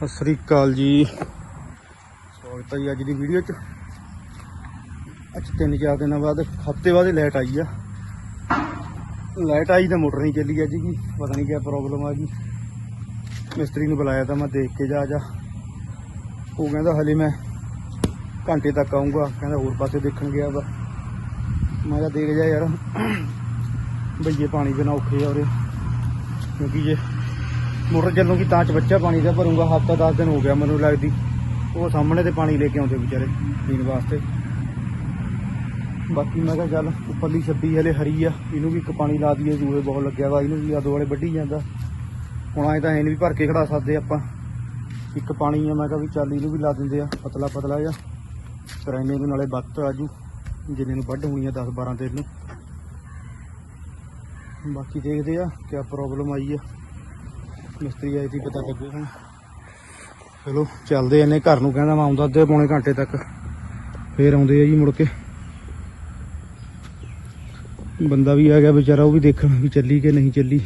ਸਤਿ ਸ੍ਰੀ ਅਕਾਲ ਜੀ। ਸਵਾਗਤ ਹੈ ਜੀ ਅੱਜ ਦੀ ਵੀਡੀਓ 'ਚ। ਅੱਜ ਤਿੰਨ ਚਾਰ ਦਿਨਾਂ ਬਾਅਦ ਹਫ਼ਤੇ ਬਾਅਦ ਲਾਈਟ ਆਈ ਆ। ਲਾਈਟ ਆਈ ਤਾਂ ਮੋਟਰ ਨਹੀਂ ਚੱਲੀ ਅੱਜ ਕੀ ਪਤਾ ਨਹੀਂ ਕੀ ਪ੍ਰੋਬਲਮ ਆ ਗਈ ਮਿਸਤਰੀ ਨੂੰ ਬੁਲਾਇਆ ਤਾਂ ਮੈਂ ਦੇਖ ਕੇ ਜਾ ਜਾ। ਉਹ ਕਹਿੰਦਾ ਹਲੇ ਮੈਂ ਘੰਟੇ ਤੱਕ ਆਉਂਗਾ ਕਹਿੰਦਾ ਹੋਰ ਪਾਸੇ ਦੇਖਣ ਗਿਆ ਵਾ। ਮੈਂ ਕਿਹਾ ਦੇਖ ਜਾ ਯਾਰ। ਬਈਏ ਪਾਣੀ ਬਿਨਾ ਔਖੇ ਆ ਉਰੇ। ਕਿਉਂਕਿ ਜੇ ਮੋਟਰ ਚੱਲੂਗੀ, ਤਾਂ ਚ ਬੱਚਾ ਪਾਣੀ ਦਾ ਭਰੂੰਗਾ, ਹਫਤਾ 10 ਦਿਨ ਹੋ ਗਿਆ ਮੈਨੂੰ ਲੱਗਦੀ। ਉਹ ਸਾਹਮਣੇ ਤੇ ਪਾਣੀ ਲੈ ਕੇ ਆਉਂਦੇ ਵਿਚਾਰੇ, ਪੀਣ ਵਾਸਤੇ। ਬਾਕੀ ਮੈਂ ਕਿਹਾ ਚੱਲ, ਉੱਪਰਲੀ ਛੱਬੀ ਹਲੇ ਹਰੀ ਆ, ਇਹਨੂੰ ਵੀ ਇੱਕ ਪਾਣੀ ਲਾ ਦਈਏ ਜੂਏ ਬਹੁਤ ਲੱਗਿਆ ਵਾ, ਇਹਨੂੰ ਵੀ ਆਦੋ ਵਾਲੇ ਵੱਢੀ ਜਾਂਦਾ। ਹੁਣ ਆਏ ਤਾਂ ਐਨ ਵੀ ਭਰ ਕੇ ਖੜਾ ਸਕਦੇ ਆਪਾਂ। ਇੱਕ ਪਾਣੀ ਆ, ਮੈਂ ਕਿਹਾ ਵੀ ਚੱਲ ਇਹਨੂੰ ਵੀ ਲਾ ਦਿੰਦੇ ਆ, ਪਤਲਾ ਪਤਲਾ ਜਿਹਾ। ਫਿਰ ਐਨੇ ਨੂੰ ਨਾਲੇ ਬੱਤ ਆਜੂ ਜਿੰਨੇ ਨੂੰ ਵੱਢ ਹੋਣੀ ਆ 10 12 ਦਿਨ ਨੂੰ। ਬਾਕੀ ਦੇਖਦੇ ਆ, ਕਿਆ ਪ੍ਰੋਬਲਮ ਆਈ ਆ। ਮਿਸਤਰੀ ਆਈ ਸੀ ਪਤਾ ਲੱਗੂ ਹੁਣ ਚਲੋ ਚੱਲਦੇ ਇਹਨੇ ਘਰ ਨੂੰ ਕਹਿੰਦਾ ਮੈਂ ਆਉਂਦਾ ਅੱਧੇ ਪੌਣੇ ਘੰਟੇ ਤੱਕ। ਫੇਰ ਆਉਂਦੇ ਆ ਜੀ ਮੁੜ ਕੇ। ਬੰਦਾ ਵੀ ਆ ਗਿਆ ਵਿਚਾਰਾ ਉਹ ਵੀ ਦੇਖਣ ਵੀ ਚੱਲੀ ਕਿ ਨਹੀਂ ਚੱਲੀ।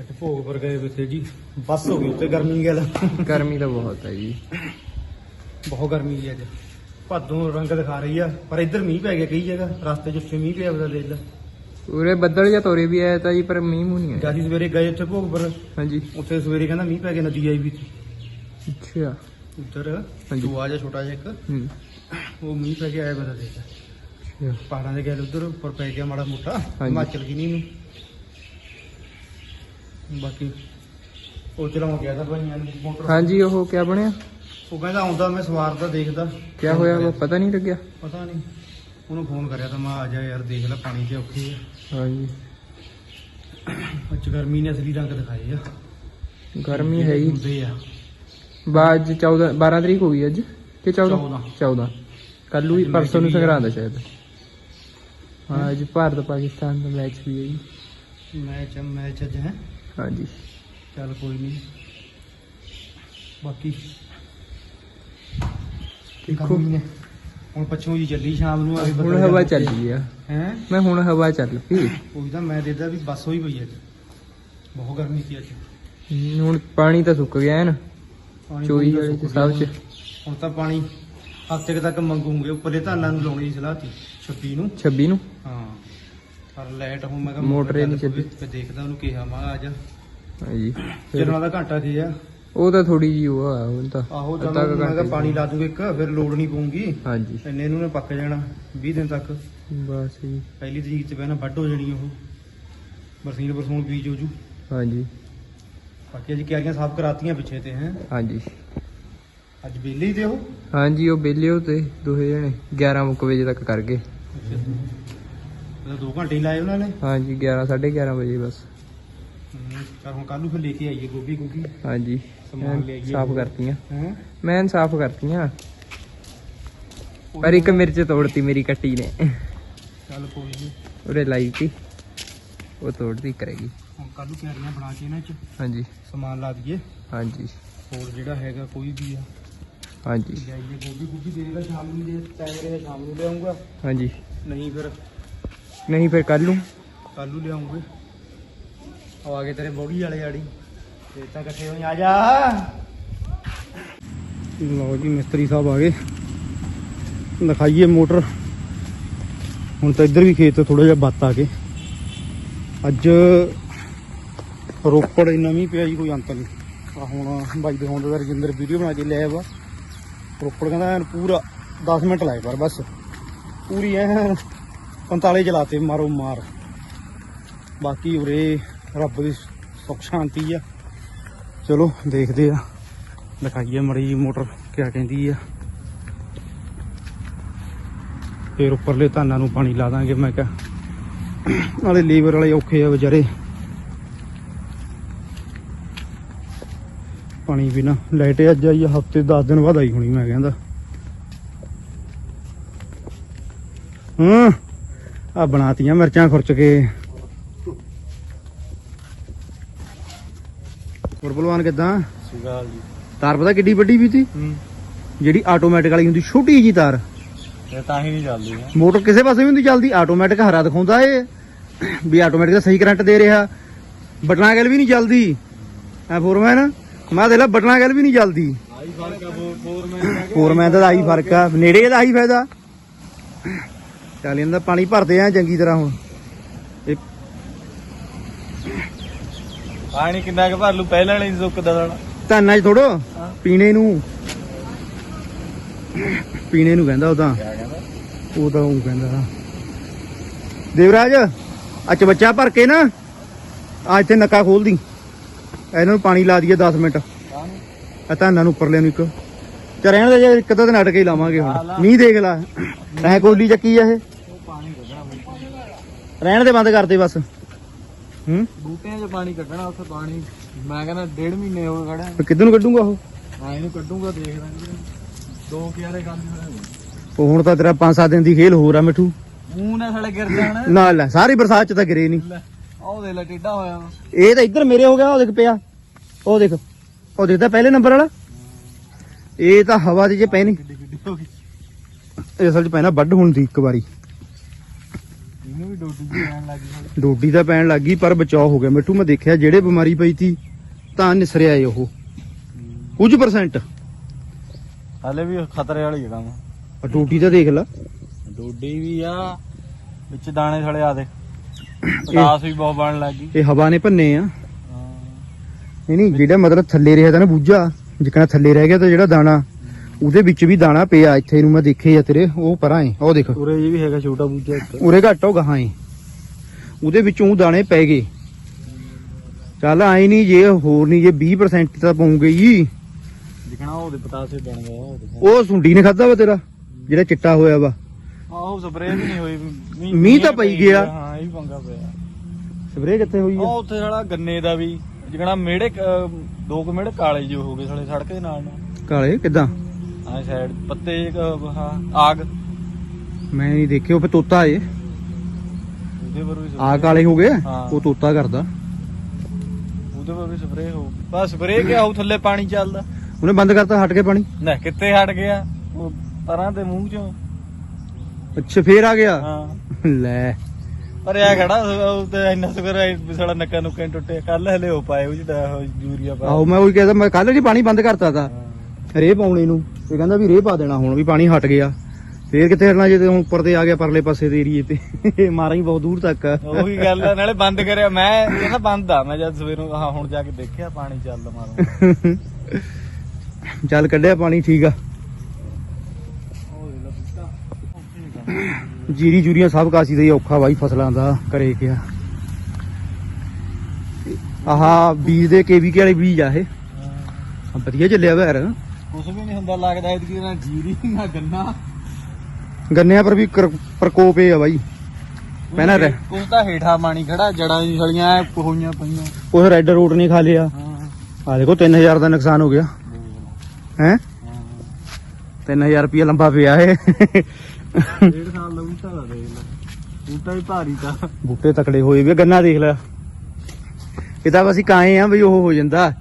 ਅੱਜ ਭੋਗ ਪਰ ਗਏ ਵਿਥੇ ਜੀ। ਬੱਸ ਹੋ ਗਈ ਉੱਤੇ ਗਰਮੀ ਗੱਲ ਗਰਮੀ ਤਾਂ ਬਹੁਤ ਹੈ ਜੀ। ਬਹੁਤ ਗਰਮੀ ਜੀ ਅੱਜ। ਭਾਦੋਂ ਰੰਗ ਦਿਖਾ ਰਹੀ ਆ ਪਰ ਇੱਧਰ ਮੀਂਹ ਪੈ ਗਿਆ ਕਈ ਜਗ੍ਹਾ। ਰਸਤੇ 'ਚ ਉੱਥੇ ਮੀਂਹ ਪਿਆ ਉਹਦਾ ਦੇਖ ਲੈ। ਉਰੇ ਬੱਦਲ ਜਾਂ ਤੋਰੇ ਵੀ ਆਇਆ ਤਾਂ ਜੀ ਪਰ ਮੀਂਹ ਮੂੰਹ ਨਹੀਂ ਆਇਆ। ਜਾਜੀ ਸਵੇਰੇ ਗਏ ਉੱਥੇ ਭੋਗ ਪਰ ਹਾਂਜੀ। ਉੱਥੇ ਸਵੇਰੇ ਕਹਿੰਦਾ ਮੀਂਹ ਪੈ ਗਿਆ ਨਦੀ ਆਈ ਵੀ ਸੀ ਅੱਛਾ। ਉੱਧਰ ਹਾਂਜੀ। ਜਿਹਾ ਛੋਟਾ ਜਿਹਾ ਇੱਕ। ਹੂੰ। ਉਹ ਮੀਂਹ ਪੈ ਗਿਆ ਆਇਆ ਬਤਾ ਦੇਖ ਅੱਛਾ। ਪਹਾੜਾਂ ਦੇ ਗੈਲ ਉੱਧਰ ਉੱਪਰ ਪੈ ਗਿਆ ਮਾੜਾ ਮੋਟਾ। ਹਿਮਾਚਲ ਕੀ ਨਹੀਂ ਨੂੰ ਬਾਕੀ ਉਹ ਚਲਾਉਂ ਗਿਆ ਤਾਂ ਭਾਈਆਂ ਨੇ ਮੋਟਰ। ਹਾਂਜੀ ਉਹ ਕਿਆ ਬਣਿਆ? ਉਹ ਕਹਿੰਦਾ ਆਉਂਦਾ ਮੈਂ ਸਵਾਰ ਦਾ ਦੇਖਦਾ। ਕਿਆ ਹੋਇਆ? ਪਤਾ ਨਹੀਂ ਲੱਗਿਆ। ਪਤਾ ਨਹੀਂ। ਉਹਨੂੰ ਫੋਨ ਕਰਿਆ ਤਾਂ ਮੈਂ ਆ ਜਾ ਯਾਰ ਦੇਖ ਲੈ ਪਾਣੀ ਤੇ ਔਖੀ ਆ। ਹਾਂਜੀ। ਅੱਜ ਗਰਮੀ ਨੇ ਅਸਲੀ ਰੰਗ ਦਿਖਾਏ ਆ। ਗਰਮੀ ਹੈ ਹੀ ਹੁੰਦੇ ਆ। ਬਾਅਦ 14 12 ਤਰੀਕ ਹੋ ਗਈ ਅੱਜ ਕਿ 14 14 14 ਕੱਲ ਨੂੰ ਪਰਸੋਂ ਨੂੰ। ਸੰਗਰਾਂਦ ਹੈ ਸ਼ਾਇਦ। ਹਾਂ ਅੱਜ ਭਾਰਤ ਪਾਕਿਸਤਾਨ ਦਾ ਮੈਚ ਵੀ ਹੈ ਜੀ। ਮੈਚ ਮੈਚ ਅੱਜ ਹੈ। ਹਾਂਜੀ। ਚੱਲ ਕੋਈ ਨਹੀਂ। ਬਾਕੀ ਦੇਖੋ। ਹੁਣ ਪੱਛੋਂ ਜੀ ਚੱਲੀ ਸ਼ਾਮ ਨੂੰ ਆ ਕੇ ਹੁਣ ਹਵਾ ਚੱਲੀ ਆ। ਹੈ? ਮੈਂ ਹੁਣ ਹਵਾ ਚੱਲ ਪਈ। ਉਹੀ ਤਾਂ ਮੈਂ ਦੇਦਾ ਵੀ ਬੱਸ ਹੋਈ ਪਈ ਅੱਜ ਬਹੁਤ ਗਰਮੀ ਸੀ ਅੱਜ ਹੁਣ ਪਾਣੀ ਤਾਂ ਸੁੱਕ ਗਿਆ ਹੈ ਨਾ। ਪਾਣੀ ਚੋਈ ਵਾਲੇ ਸਭ ਚ। ਹੁਣ। ਤਾਂ ਪਾਣੀ ਹਫ਼ਤੇ ਤੱਕ ਮੰਗੂਗੇ। ਉੱਪਰਲੇ ਧਾਨਾਂ ਨੂੰ ਲਾਉਣੀ ਸਲਾਹ ਸੀ 26 ਨੂੰ। 26 ਨੂੰ? ਹਾਂ। ਪਰ ਲਾਈਟ ਹੁਣ ਮੈਂ ਕਿਹਾ ਮੋਟਰ ਨਹੀਂ ਚੱਲ। ਤੇ ਦੇਖਦਾ ਉਹਨੂੰ ਕਿਹਾ ਮੈਂ ਆ ਜਾ। ਹਾਂਜੀ। ਚੱਲਣਾ ਦਾ ਘੰਟਾ ਕੀ ਆ। ਉਹ ਤਾਂ ਥੋੜੀ ਜੀ ਉਹ ਆ ਹੁਣ ਤਾਂ ਆਹੋ ਅੱਧਾ ਜਦੋਂ ਕੁ ਮੈਂ ਕਿਹਾ ਘੰਟੇ ਪਾਣੀ ਲਾ ਦੂੰਗਾ ਇੱਕ ਫਿਰ ਲੋੜ ਨਹੀਂ ਪਊਗੀ। ਹਾਂਜੀ। ਇੰਨੇ ਨੂੰ ਨੇ ਪੱਕ ਜਾਣਾ 20 ਦਿਨ ਤੱਕ। ਬਸ ਜੀ। ਪਹਿਲੀ ਤਰੀਕ ਤੇ ਪਹਿਲਾਂ ਵੱਢ ਹੋ ਜਾਣੀ ਉਹ। ਬਰਸੀਨ ਬਰਸੂਨ ਬੀਜ ਹੋ ਜੂ। ਹਾਂਜੀ। ਬਾਕੀ ਅੱਜ ਕਿਆਰੀਆਂ ਸਾਫ਼ ਕਰਾਤੀਆਂ ਪਿੱਛੇ ਤੇ ਹੈ। ਹਾਂਜੀ। ਅੱਜ ਵਿਹਲੇ ਹੀ ਤੇ ਉਹ? ਹਾਂਜੀ ਉਹ ਬੇਲਿਓ ਤੇ ਦੋਹੇ ਜਣੇ 11 ਮੁੱਕ ਵਜੇ ਤੱਕ ਕਰ ਗਏ। ਉਹਦਾ 2 ਘੰਟੇ ਹੀ ਲਾਏ ਉਹਨਾਂ ਨੇ? ਹਾਂਜੀ 11 11:30 ਵਜੇ ਬਸ। ਚਲ ਹੁਣ ਕੱਲ ਨੂੰ ਫਿਰ ਲੈ ਕੇ ਆਈਏ ਗੋਭੀ ਗੋਭੀ ਹਾਂਜੀ ਸਮਾਨ ਲੈ ਆਈਏ ਸਾਫ਼ ਕਰਤੀਆਂ। ਹੈ? ਮੈਂ ਸਾਫ਼ ਕਰਤੀਆਂ। ਪਰ ਇੱਕ ਮਿਰਚ ਤੋੜਤੀ ਮੇਰੀ ਕੱਟੀ ਨੇ। ਚੱਲ ਕੋਈ ਨਹੀਂ ਉਹਦੇ ਲਾਈ ਤੀ ਉਹ ਤੋੜਤੀ ਕਰੇਗੀ। ਹੁਣ ਕੱਲ ਨੂੰ ਕਿਆਰੀਆਂ ਬਣਾ ਕੇ ਇਹਨਾਂ ਚ ਹਾਂਜੀ। ਸਮਾਨ ਲਾ ਦਈਏ। ਹਾਂਜੀ। ਹੋਰ ਜਿਹੜਾ ਹੈਗਾ ਕੋਈ ਵੀ ਆ। ਹਾਂਜੀ। ਜਾਈਏ ਗੋਭੀ ਗੋਭੀ ਦੇਗਾ ਸ਼ਾਮ ਨੂੰ ਜੇ ਟਾਈਮ ਰਿਹਾ ਸ਼ਾਮ ਨੂੰ ਲਿਆਉਂਗਾ। ਹਾਂਜੀ। ਨਹੀਂ ਫਿਰ ਨਹੀਂ ਫਿਰ ਕੱਲ ਨੂੰ। ਕੱਲ ਨੂੰ ਲਿਆਉਂਗੇ। ਉਹ ਆ ਗਏ ਤੇਰੇ ਬੋੜੀ ਵਾਲੇ ਆੜੀ। ਤੇ ਤਾਂ ਇਕੱਠੇ ਹੋਈ, ਆ ਜਾ। ਲਓ ਜੀ, ਮਿਸਤਰੀ ਸਾਹਿਬ ਆ ਗਏ। ਦਿਖਾਈਏ ਮੋਟਰ। ਹੁਣ ਤਾਂ ਇੱਧਰ ਵੀ ਖੇਤ ਥੋੜਾ ਜਿਹਾ ਬੱਤ ਆ ਗਏ। ਅੱਜ ਰੋਪੜ ਇੰਨਾ ਮੀਂਹ ਪਿਆ ਜੀ, ਕੋਈ ਅੰਤ ਨਹੀਂ। ਆ ਹੁਣ ਬਾਈ ਦੇ ਹੋਂਦ ਦਾ ਰਜਿੰਦਰ ਵੀਡੀਓ ਬਣਾ ਕੇ ਲਿਆ ਵਾ। ਰੋਪੜ ਕਹਿੰਦਾ ਐਨ ਪੂਰਾ 10 ਮਿੰਟ ਲਾਏ ਪਰ ਬਸ। ਪੂਰੀ ਐ 45 ਚਲਾਤੇ, ਮਾਰੋ ਮਾਰ। ਬਾਕੀ ਉਰੇ ਰੱਬ ਦੀ ਸੁੱਖ ਸ਼ਾਂਤੀ ਆ। ਚਲੋ, ਦੇਖਦੇ ਆ। ਦਿਖਾਈਏ ਮੜੀ ਜੀ ਮੋਟਰ ਕਿਆ ਕਹਿੰਦੀ ਆ। ਫੇਰ ਉੱਪਰਲੇ ਧਾਨਾਂ ਨੂੰ ਪਾਣੀ ਲਾ ਦਾਂਗੇ, ਮੈਂ ਕਿਹਾ। ਨਾਲੇ ਲੀਵਰ ਵਾਲੇ ਔਖੇ ਆ ਵਿਚਾਰੇ। ਪਾਣੀ ਬਿਨਾ ਲਾਈਟ ਅੱਜ ਆਈ ਹਫ਼ਤੇ 10 ਦਿਨ ਬਾਅਦ ਆਈ ਹੋਣੀ, ਮੈਂ ਕਹਿੰਦਾ। ਹੂੰ ਆ ਬਣਾਤੀਆਂ ਮਿਰਚਾਂ ਖੁਰਚ ਕੇ। ਹੋਰ ਭਲਵਾਨ ਕਿਦਾਂ? ਸਿਗਾਲ ਜੀ। ਤਾਰ ਪਤਾ ਕਿੱਡੀ ਵੱਡੀ ਵੀ ਸੀ ਹੂੰ। ਜਿਹੜੀ ਆਟੋਮੈਟਿਕ ਵਾਲੀ ਹੁੰਦੀ ਛੋਟੀ ਜੀ ਤਾਰ। ਇਹ ਤਾਂ ਹੀ ਨਹੀਂ ਚੱਲਦੀ ਹੈ। ਮੋਟਰ ਕਿਸੇ ਪਾਸੇ ਵੀ ਹੁੰਦੀ ਚੱਲਦੀ। ਆਟੋਮੈਟਿਕ ਹਰਾ ਦਿਖਾਉਂਦਾ ਏ ਵੀ ਆਟੋਮੈਟਿਕ ਦਾ ਸਹੀ ਕਰੰਟ ਦੇ ਰਿਹਾ। ਬਟਨਾ ਗੱਲ ਵੀ ਨਹੀਂ ਚੱਲਦੀ। ਐ ਫੋਰਮੈਨ ਮੈਂ ਦੇਖ ਲਾ ਬਟਨਾ ਗੱਲ ਵੀ ਨਹੀਂ ਚੱਲਦੀ। ਆਈ ਫ਼ਰਕ ਆ ਫੋਰਮੈਨ ਫੋਰਮੈਨ ਦਾ ਤਾਂ ਆਹੀ ਫ਼ਰਕ ਆ। ਨੇੜੇ ਦਾ ਆਹੀ ਫਾਇਦਾ। ਚੱਲ ਇਹਨਾਂ ਦਾ ਪਾਣੀ ਭਰਦੇ ਆ ਚੰਗੀ ਤਰ੍ਹਾਂ ਹੁਣ। ਪਾਣੀ ਕਿੰਨਾ ਕੁ ਭਰ ਲੂ ਪਹਿਲਾਂ ਨਹੀਂ ਸੁੱਕਦਾ ਸਾਲਾ। ਧਾਨਾਂ 'ਚ ਥੋੜੋ। ਪੀਣੇ ਨੂੰ। ਪੀਣੇ ਨੂੰ ਕਹਿੰਦਾ ਉਹ ਤਾਂ। ਕਿਆ ਕਹਿੰਦਾ? ਉਹ ਤਾਂ ਉਹ ਕਹਿੰਦਾ। ਦੇਵਰਾਜ ਅੱਜ ਬੱਚਾ ਭਰ ਕੇ ਨਾ ਆ ਇੱਥੇ ਨੱਕਾ ਖੋਲ ਦੀ ਇਹਨਾਂ ਨੂੰ ਪਾਣੀ ਲਾ ਦਈਏ 10 ਮਿੰਟ? ਆ ਧਾਨਾਂ ਨੂੰ ਉੱਪਰਲੇ ਨੂੰ ਇੱਕ। ਤੇ ਰਹਿਣ ਦੇ ਜੇ ਇੱਕ ਤਾਂ ਦਿਨ ਅਟ ਕੇ ਹੀ ਲਾਵਾਂਗੇ ਹੁਣ। ਮੀਂਹ ਦੇਖ ਲੈ। ਐ ਕੋਲੀ ਚੱਕੀ ਆ ਇਹ। ਪਾਣੀ ਰਹਿਣ ਦੇ ਬੰਦ ਕਰਦੇ ਬਸ। ਹੂੰ? ਬੂਟਿਆਂ 'ਚ ਪਾਣੀ ਕੱਢਣਾ ਉੱਥੇ ਪਾਣੀ ਮੈਂ ਕਹਿੰਦਾ ਡੇਢ ਮਹੀਨੇ ਹੋ ਗਏ ਖੜਾ ਫਿਰ ਕਿੱਧਰ ਨੂੰ ਕੱਢੂਗਾ ਉਹ? ਆ ਇਹਨੂੰ ਕੱਢੂਗਾ ਦੇਖਦਾ ਦੋ ਕਿਆਰੇ ਹੋਣੇ ਉਹ ਹੁਣ ਤਾਂ ਤੇਰਾ 5-7 ਦਿਨ ਦੀ ਖੇਲ ਹੋਰ ਆ ਮਿੱਠੂ। ਮੂੰਹ ਨਾਲ ਸਾਲੇ ਗਿਰ ਜਾਣਾ। ਨਾ ਲੈ ਸਾਰੀ ਬਰਸਾਤ ਚ ਤਾਂ ਗਿਰੇ ਨਹੀਂ ਆਹ ਦੇ ਲੈ ਟੇਡਾ ਹੋਇਆ। ਇਹ ਤਾਂ ਇੱਧਰ ਮੇਰੇ ਹੋ ਗਿਆ ਉਹ ਦੇਖ ਪਿਆ। ਉਹ ਦੇਖ ਉਹ ਦੇਖਦਾ ਪਹਿਲੇ ਨੰਬਰ ਵਾਲਾ। ਇਹ ਤਾਂ ਹਵਾ ਦੇ ਜੇ ਪੈ ਨਹੀਂ ਕਿੱਡੀ ਕਿੱਡੀ ਹੋ ਗਈ। ਇਹ ਅਸਲ ਚ ਪੈਣਾ ਵੱਢ ਹੁਣ ਦੀ ਇੱਕ ਵਾਰੀ। ਵੀ ਡੋਡੀ ਜੀ ਆਣ ਲੱਗ ਗਈ ਡੋਡੀ ਤਾਂ ਪੈਣ ਲੱਗ ਗਈ ਪਰ ਬਚਾਅ ਹੋ ਗਿਆ। ਮਿੱਠੂ ਮੈਂ ਦੇਖਿਆ ਜਿਹੜੇ ਬਿਮਾਰੀ ਪਈ ਤੀ ਤਾਂ ਨਿਸਰਿਆ ਏ ਉਹ। ਕੁਝ ਪਰਸੈਂਟ ਹਾਲੇ ਵੀ ਖਤਰੇ ਵਾਲੀ ਹੈ ਕੰਮ ਆ ਡੋਡੀ ਤਾਂ ਦੇਖ ਲਾ। ਡੋਡੀ ਵੀ ਆ ਵਿੱਚ ਦਾਣੇ ਥਲੇ ਆ ਦੇ। ਪਤਾਸ ਵੀ ਬਹੁਤ ਬਣ ਲੱਗ ਗਈ। ਇਹ ਹਵਾ ਨੇ ਭੰਨੇ ਆ। ਨਹੀਂ ਨਹੀਂ ਜਿਹੜਾ ਮਤਲਬ ਥੱਲੇ ਰਿਹਾ ਤਾਂ ਨਾ ਬੂਝਾ। ਜਿਕਣਾ ਥੱਲੇ ਰਹਿ ਗਿਆ ਤਾਂ ਜਿਹੜਾ ਦਾਣਾ। ਉਹਦੇ ਵਿੱਚ ਵੀ ਦਾਣਾ ਪਿਆ ਇੱਥੇ ਨੂੰ ਮੈਂ ਦੇਖੇ ਆ ਤੇਰੇ ਉਹ ਪਰਾਂ ਏ ਉਹ ਦੇਖ। ਉਰੇ ਜੀ ਵੀ ਹੈਗਾ ਛੋਟਾ ਬੂਝਾ ਇੱਕ। ਉਰੇ ਘੱਟ ਉਹ ਗਾਹਾਂ ਏ। ਉਹਦੇ ਵਿੱਚੋਂ ਦਾਣੇ ਪੈ ਗਏ। ਚੱਲ ਆਈ ਨਹੀਂ ਜੇ ਹੋਰ ਨਹੀਂ ਜੇ 20% ਤਾਂ ਪਾਉਂਗੇ ਹੀ ਦਿਖਣਾ ਉਹਦੇ ਪਤਾਸੇ ਬਣ ਉਹਦੇ ਉਹ ਸੁੰਡੀ ਨੇ ਖਾਦਾ ਵਾ ਤੇਰਾ ਜਿਹੜਾ ਚਿੱਟਾ ਹੋਇਆ ਵਾ। ਆਹੋ ਸਪਰੇਅ ਵੀ ਨਹੀਂ ਹੋਈ। ਮੀਂਹ- ਤਾਂ ਪਈ ਗਿਆ। ਹਾਂ ਇਹ ਵੀ ਪੰਗਾ ਪਿਆ। ਸਪਰੇ ਕਿੱਥੇ ਹੋਈ ਉਹ ਉੱਥੇ ਸਾਲਾ ਗੰਨੇ ਦਾ ਵੀ ਜਿਹੜਾ ਮੇੜੇ ਦੋ ਕੁ ਮੇੜੇ ਕਾਲੇ ਜਿਹੇ ਹੋ ਗਏ ਸਾਲੇ ਸੜਕ ਦੇ ਨਾਲ। ਕਾਲੇ ਕਿਦਾਂ? ਆਹ ਸਾਈਡ ਪੱਤੇ ਕ- ਹਾਂ ਆਗ। ਮੈਂ ਨਹੀਂ ਦੇਖਿਆ ਉਹ ਤੋਤਾ ਏ ਉਹਦੇ ਪਰ ਵੀ ਆ ਕਾਲੇ ਹੋ ਗਏ? ਹਾਂ। ਉਹ ਤੋਤਾ ਕਰਦਾ। ਉਹਦੇ ਪਰ ਵੀ ਸਪਰੇਅ ਹੋ ਬਸ ਸਪਰੇਅ ਕਿਆ ਹੋਊ ਥੱਲੇ ਪਾਣੀ ਚੱਲਦਾ। ਉਹਨੇ ਬੰਦ ਕਰਤਾ ਹਟ ਕੇ ਪਾਣੀ? ਨਾ ਕਿੱਥੇ ਹਟ ਗਿਆ? ਉਹ ਪਰਾਂ ਦੇ ਮੂੰਹ ਚੋਂ। ਅੱਛਾ ਫੇਰ ਆ ਗਿਆ? ਹਾਂ। ਲੈ। ਪਰ ਇਹ ਖੜਾ ਉਹ ਤੇ ਇੰਨਾ ਸ਼ੁਕਰ ਹੈ ਵੀ ਸਾਲਾ ਨੱਕਾ ਨੁੱਕਾ ਨੀ ਟੁੱਟੇ ਕੱਲ ਹਲੇ ਹੋ ਪਾਏ ਉਹ ਜਿਹੜਾ ਯੂਰੀਆ ਪਾ ਆਹੋ ਮੈਂ ਉਹੀ ਕਹਿੰਦਾ ਮੈਂ ਕੱਲ ਜੀ ਪਾਣੀ ਬੰਦ ਕਰਤਾ ਤਾ। ਰੇਹ ਪਾਉਣੇ ਨੂੰ। ਇਹ ਕਹਿੰਦਾ ਵੀ ਰੇਹ ਪਾ ਦੇਣਾ ਹੁਣ ਵੀ ਪਾਣੀ ਹਟ ਗਿਆ। ਫੇਰ ਕਿੱਥੇ ਹਟਣਾ ਜੇ ਤੇ ਹੁਣ ਉੱਪਰ ਤੇ ਆ ਗਿਆ ਪਰਲੇ ਪਾਸੇ ਦੇ ਏਰੀਏ ਤੇ। ਮਾਰਾਂ ਹੀ ਬਹੁਤ ਦੂਰ ਤੱਕ ਆ। ਉਹੀ ਗੱਲ ਆ ਨਾਲੇ ਬੰਦ ਕਰਿਆ। ਮੈਂ ਕਹਿੰਦਾ ਬੰਦ ਆ ਮੈਂ ਜਦ ਸਵੇਰੋਂ ਹਾਂ ਹੁਣ ਜਾ ਕੇ ਦੇਖਿਆ ਪਾਣੀ ਚੱਲਦਾ ਮਾਰੋ। ਚੱਲ ਕੱਢਿਆ ਪਾਣੀ ਠੀਕ ਆ। ਜੀਰੀ ਜੂਰੀਆਂ ਸਭ ਕਾਸੀ ਦਾ ਔਖਾ ਬਾਈ ਫਸਲਾਂ ਦਾ ਕਰੇ ਕਿਆ। ਆਹਾ ਬੀਜ ਦੇ ਕੇਵੀਕੇ ਵਾਲੇ ਬੀਜ ਆ ਇਹ। ਵਧੀਆ ਚੱਲਿਆ ਵਾ ਯਾਰ ਕੁਝ ਵੀ ਨਹੀਂ ਹੁੰਦਾ ਲੱਗਦਾ ਇਹਦੀ ਨਾ ਜੀਰੀ ਨਾ ਗੰਨਾ। ਗੰਨਿਆਂ ਪਰ ਵੀ ਕਰ- ਪ੍ਰਕੋਪ ਇਹ ਆ ਬਾਈ। ਪਹਿਲਾਂ ਰਹਿ- ਕੁਝ ਤਾਂ ਹੇਠਾਂ ਪਾਣੀ ਖੜਾ ਜੜਾਂ ਦੀ ਸਲੀਆਂ ਐ ਹੋਈਆਂ ਪਈਆਂ। ਉਹ ਰੈੱਡ ਰੋਡ ਨੇ ਖਾ ਲਿਆ। ਹਾਂ। ਆ ਦੇਖੋ 3000 ਦਾ ਨੁਕਸਾਨ ਹੋ ਗਿਆ। ਹੈ? 3000 ਰੁਪਏ ਲੰਬਾ ਪਿਆ ਇਹ। ਡੇਢ ਸਾਲ ਦਾ ਬੂਟਾ ਦਾ ਦੇਖ ਲੈ ਬੂਟਾ ਵੀ ਭਾਰੀ ਤਾਂ ਬੂਟੇ ਤਕੜੇ ਹੋਏ ਵੀ ਆ, ਗੰਨਾ ਦੇਖ ਲੈ। ਇਹ ਤਾਂ ਅਸੀਂ ਕਾਏ ਆ ਵੀ ਉਹ ਹੋ ਜਾਂਦਾ।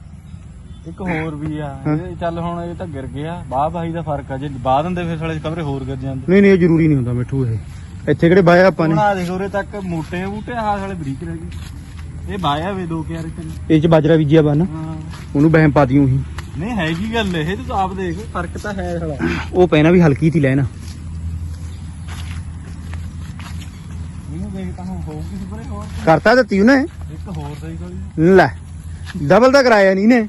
ਇੱਕ ਹੋਰ ਵੀ ਆ। ਇਹ ਚੱਲ ਹੁਣ ਇਹ ਤਾਂ ਗਿਰ ਗਿਆ ਬਾਹ ਬਾਹੀ ਦਾ ਫ਼ਰਕ ਆ ਜੇ ਬਾਹ ਦਿੰਦੇ ਫਿਰ ਸਾਲੇ ਕਮਰੇ ਹੋਰ ਗਿਰ ਜਾਂਦੇ। ਨਹੀਂ ਨਹੀਂ ਇਹ ਜ਼ਰੂਰੀ ਨਹੀਂ ਹੁੰਦਾ ਮਿੱਠੂ ਇਹ। ਇੱਥੇ ਕਿਹੜੇ ਬਾਇਆ ਆਪਾਂ ਨੇ ਹੁਣ ਆ ਦੇਖ ਉਰੇ ਤੱਕ ਮੋਟੇ ਬੂਟੇ ਆਹ ਸਾਲੇ ਬਰੀਕ ਰਹਿ ਗਏ। ਇਹ ਬਾਇਆ ਵੇ ਦੋ ਕਿਆਰੇ ਤੇ ਇਹ ਚ ਬਾਜਰਾ ਬੀਜਿਆ ਬਨ ਹਾਂ। ਉਹਨੂੰ ਬਹਿਮ ਪਾ ਦਿਓ ਹੀ ਨਹੀਂ ਹੈਗੀ ਗੱਲ ਇਹ ਤੂੰ ਆਪ ਦੇਖ ਫ਼ਰਕ ਤਾਂ ਹੈ ਸਾਲਾ। ਉਹ ਪੈਣਾ ਵੀ ਹਲਕੀ ਥੀ ਲੈਣਾ। ਇਹਨੂੰ ਦੇਖ ਤਾਂ ਹੁਣ ਹੋਊਗੀ ਸਪਰੇ ਹੋਰ। ਕਰਤਾ ਦਿੱਤੀ ਉਹਨੇ। ਇੱਕ ਹੋਰ ਸਹੀ ਕੋਈ ਲੈ ਡਬਲ ਤਾਂ ਕਰਾਇਆ ਨਹੀਂ ਨੇ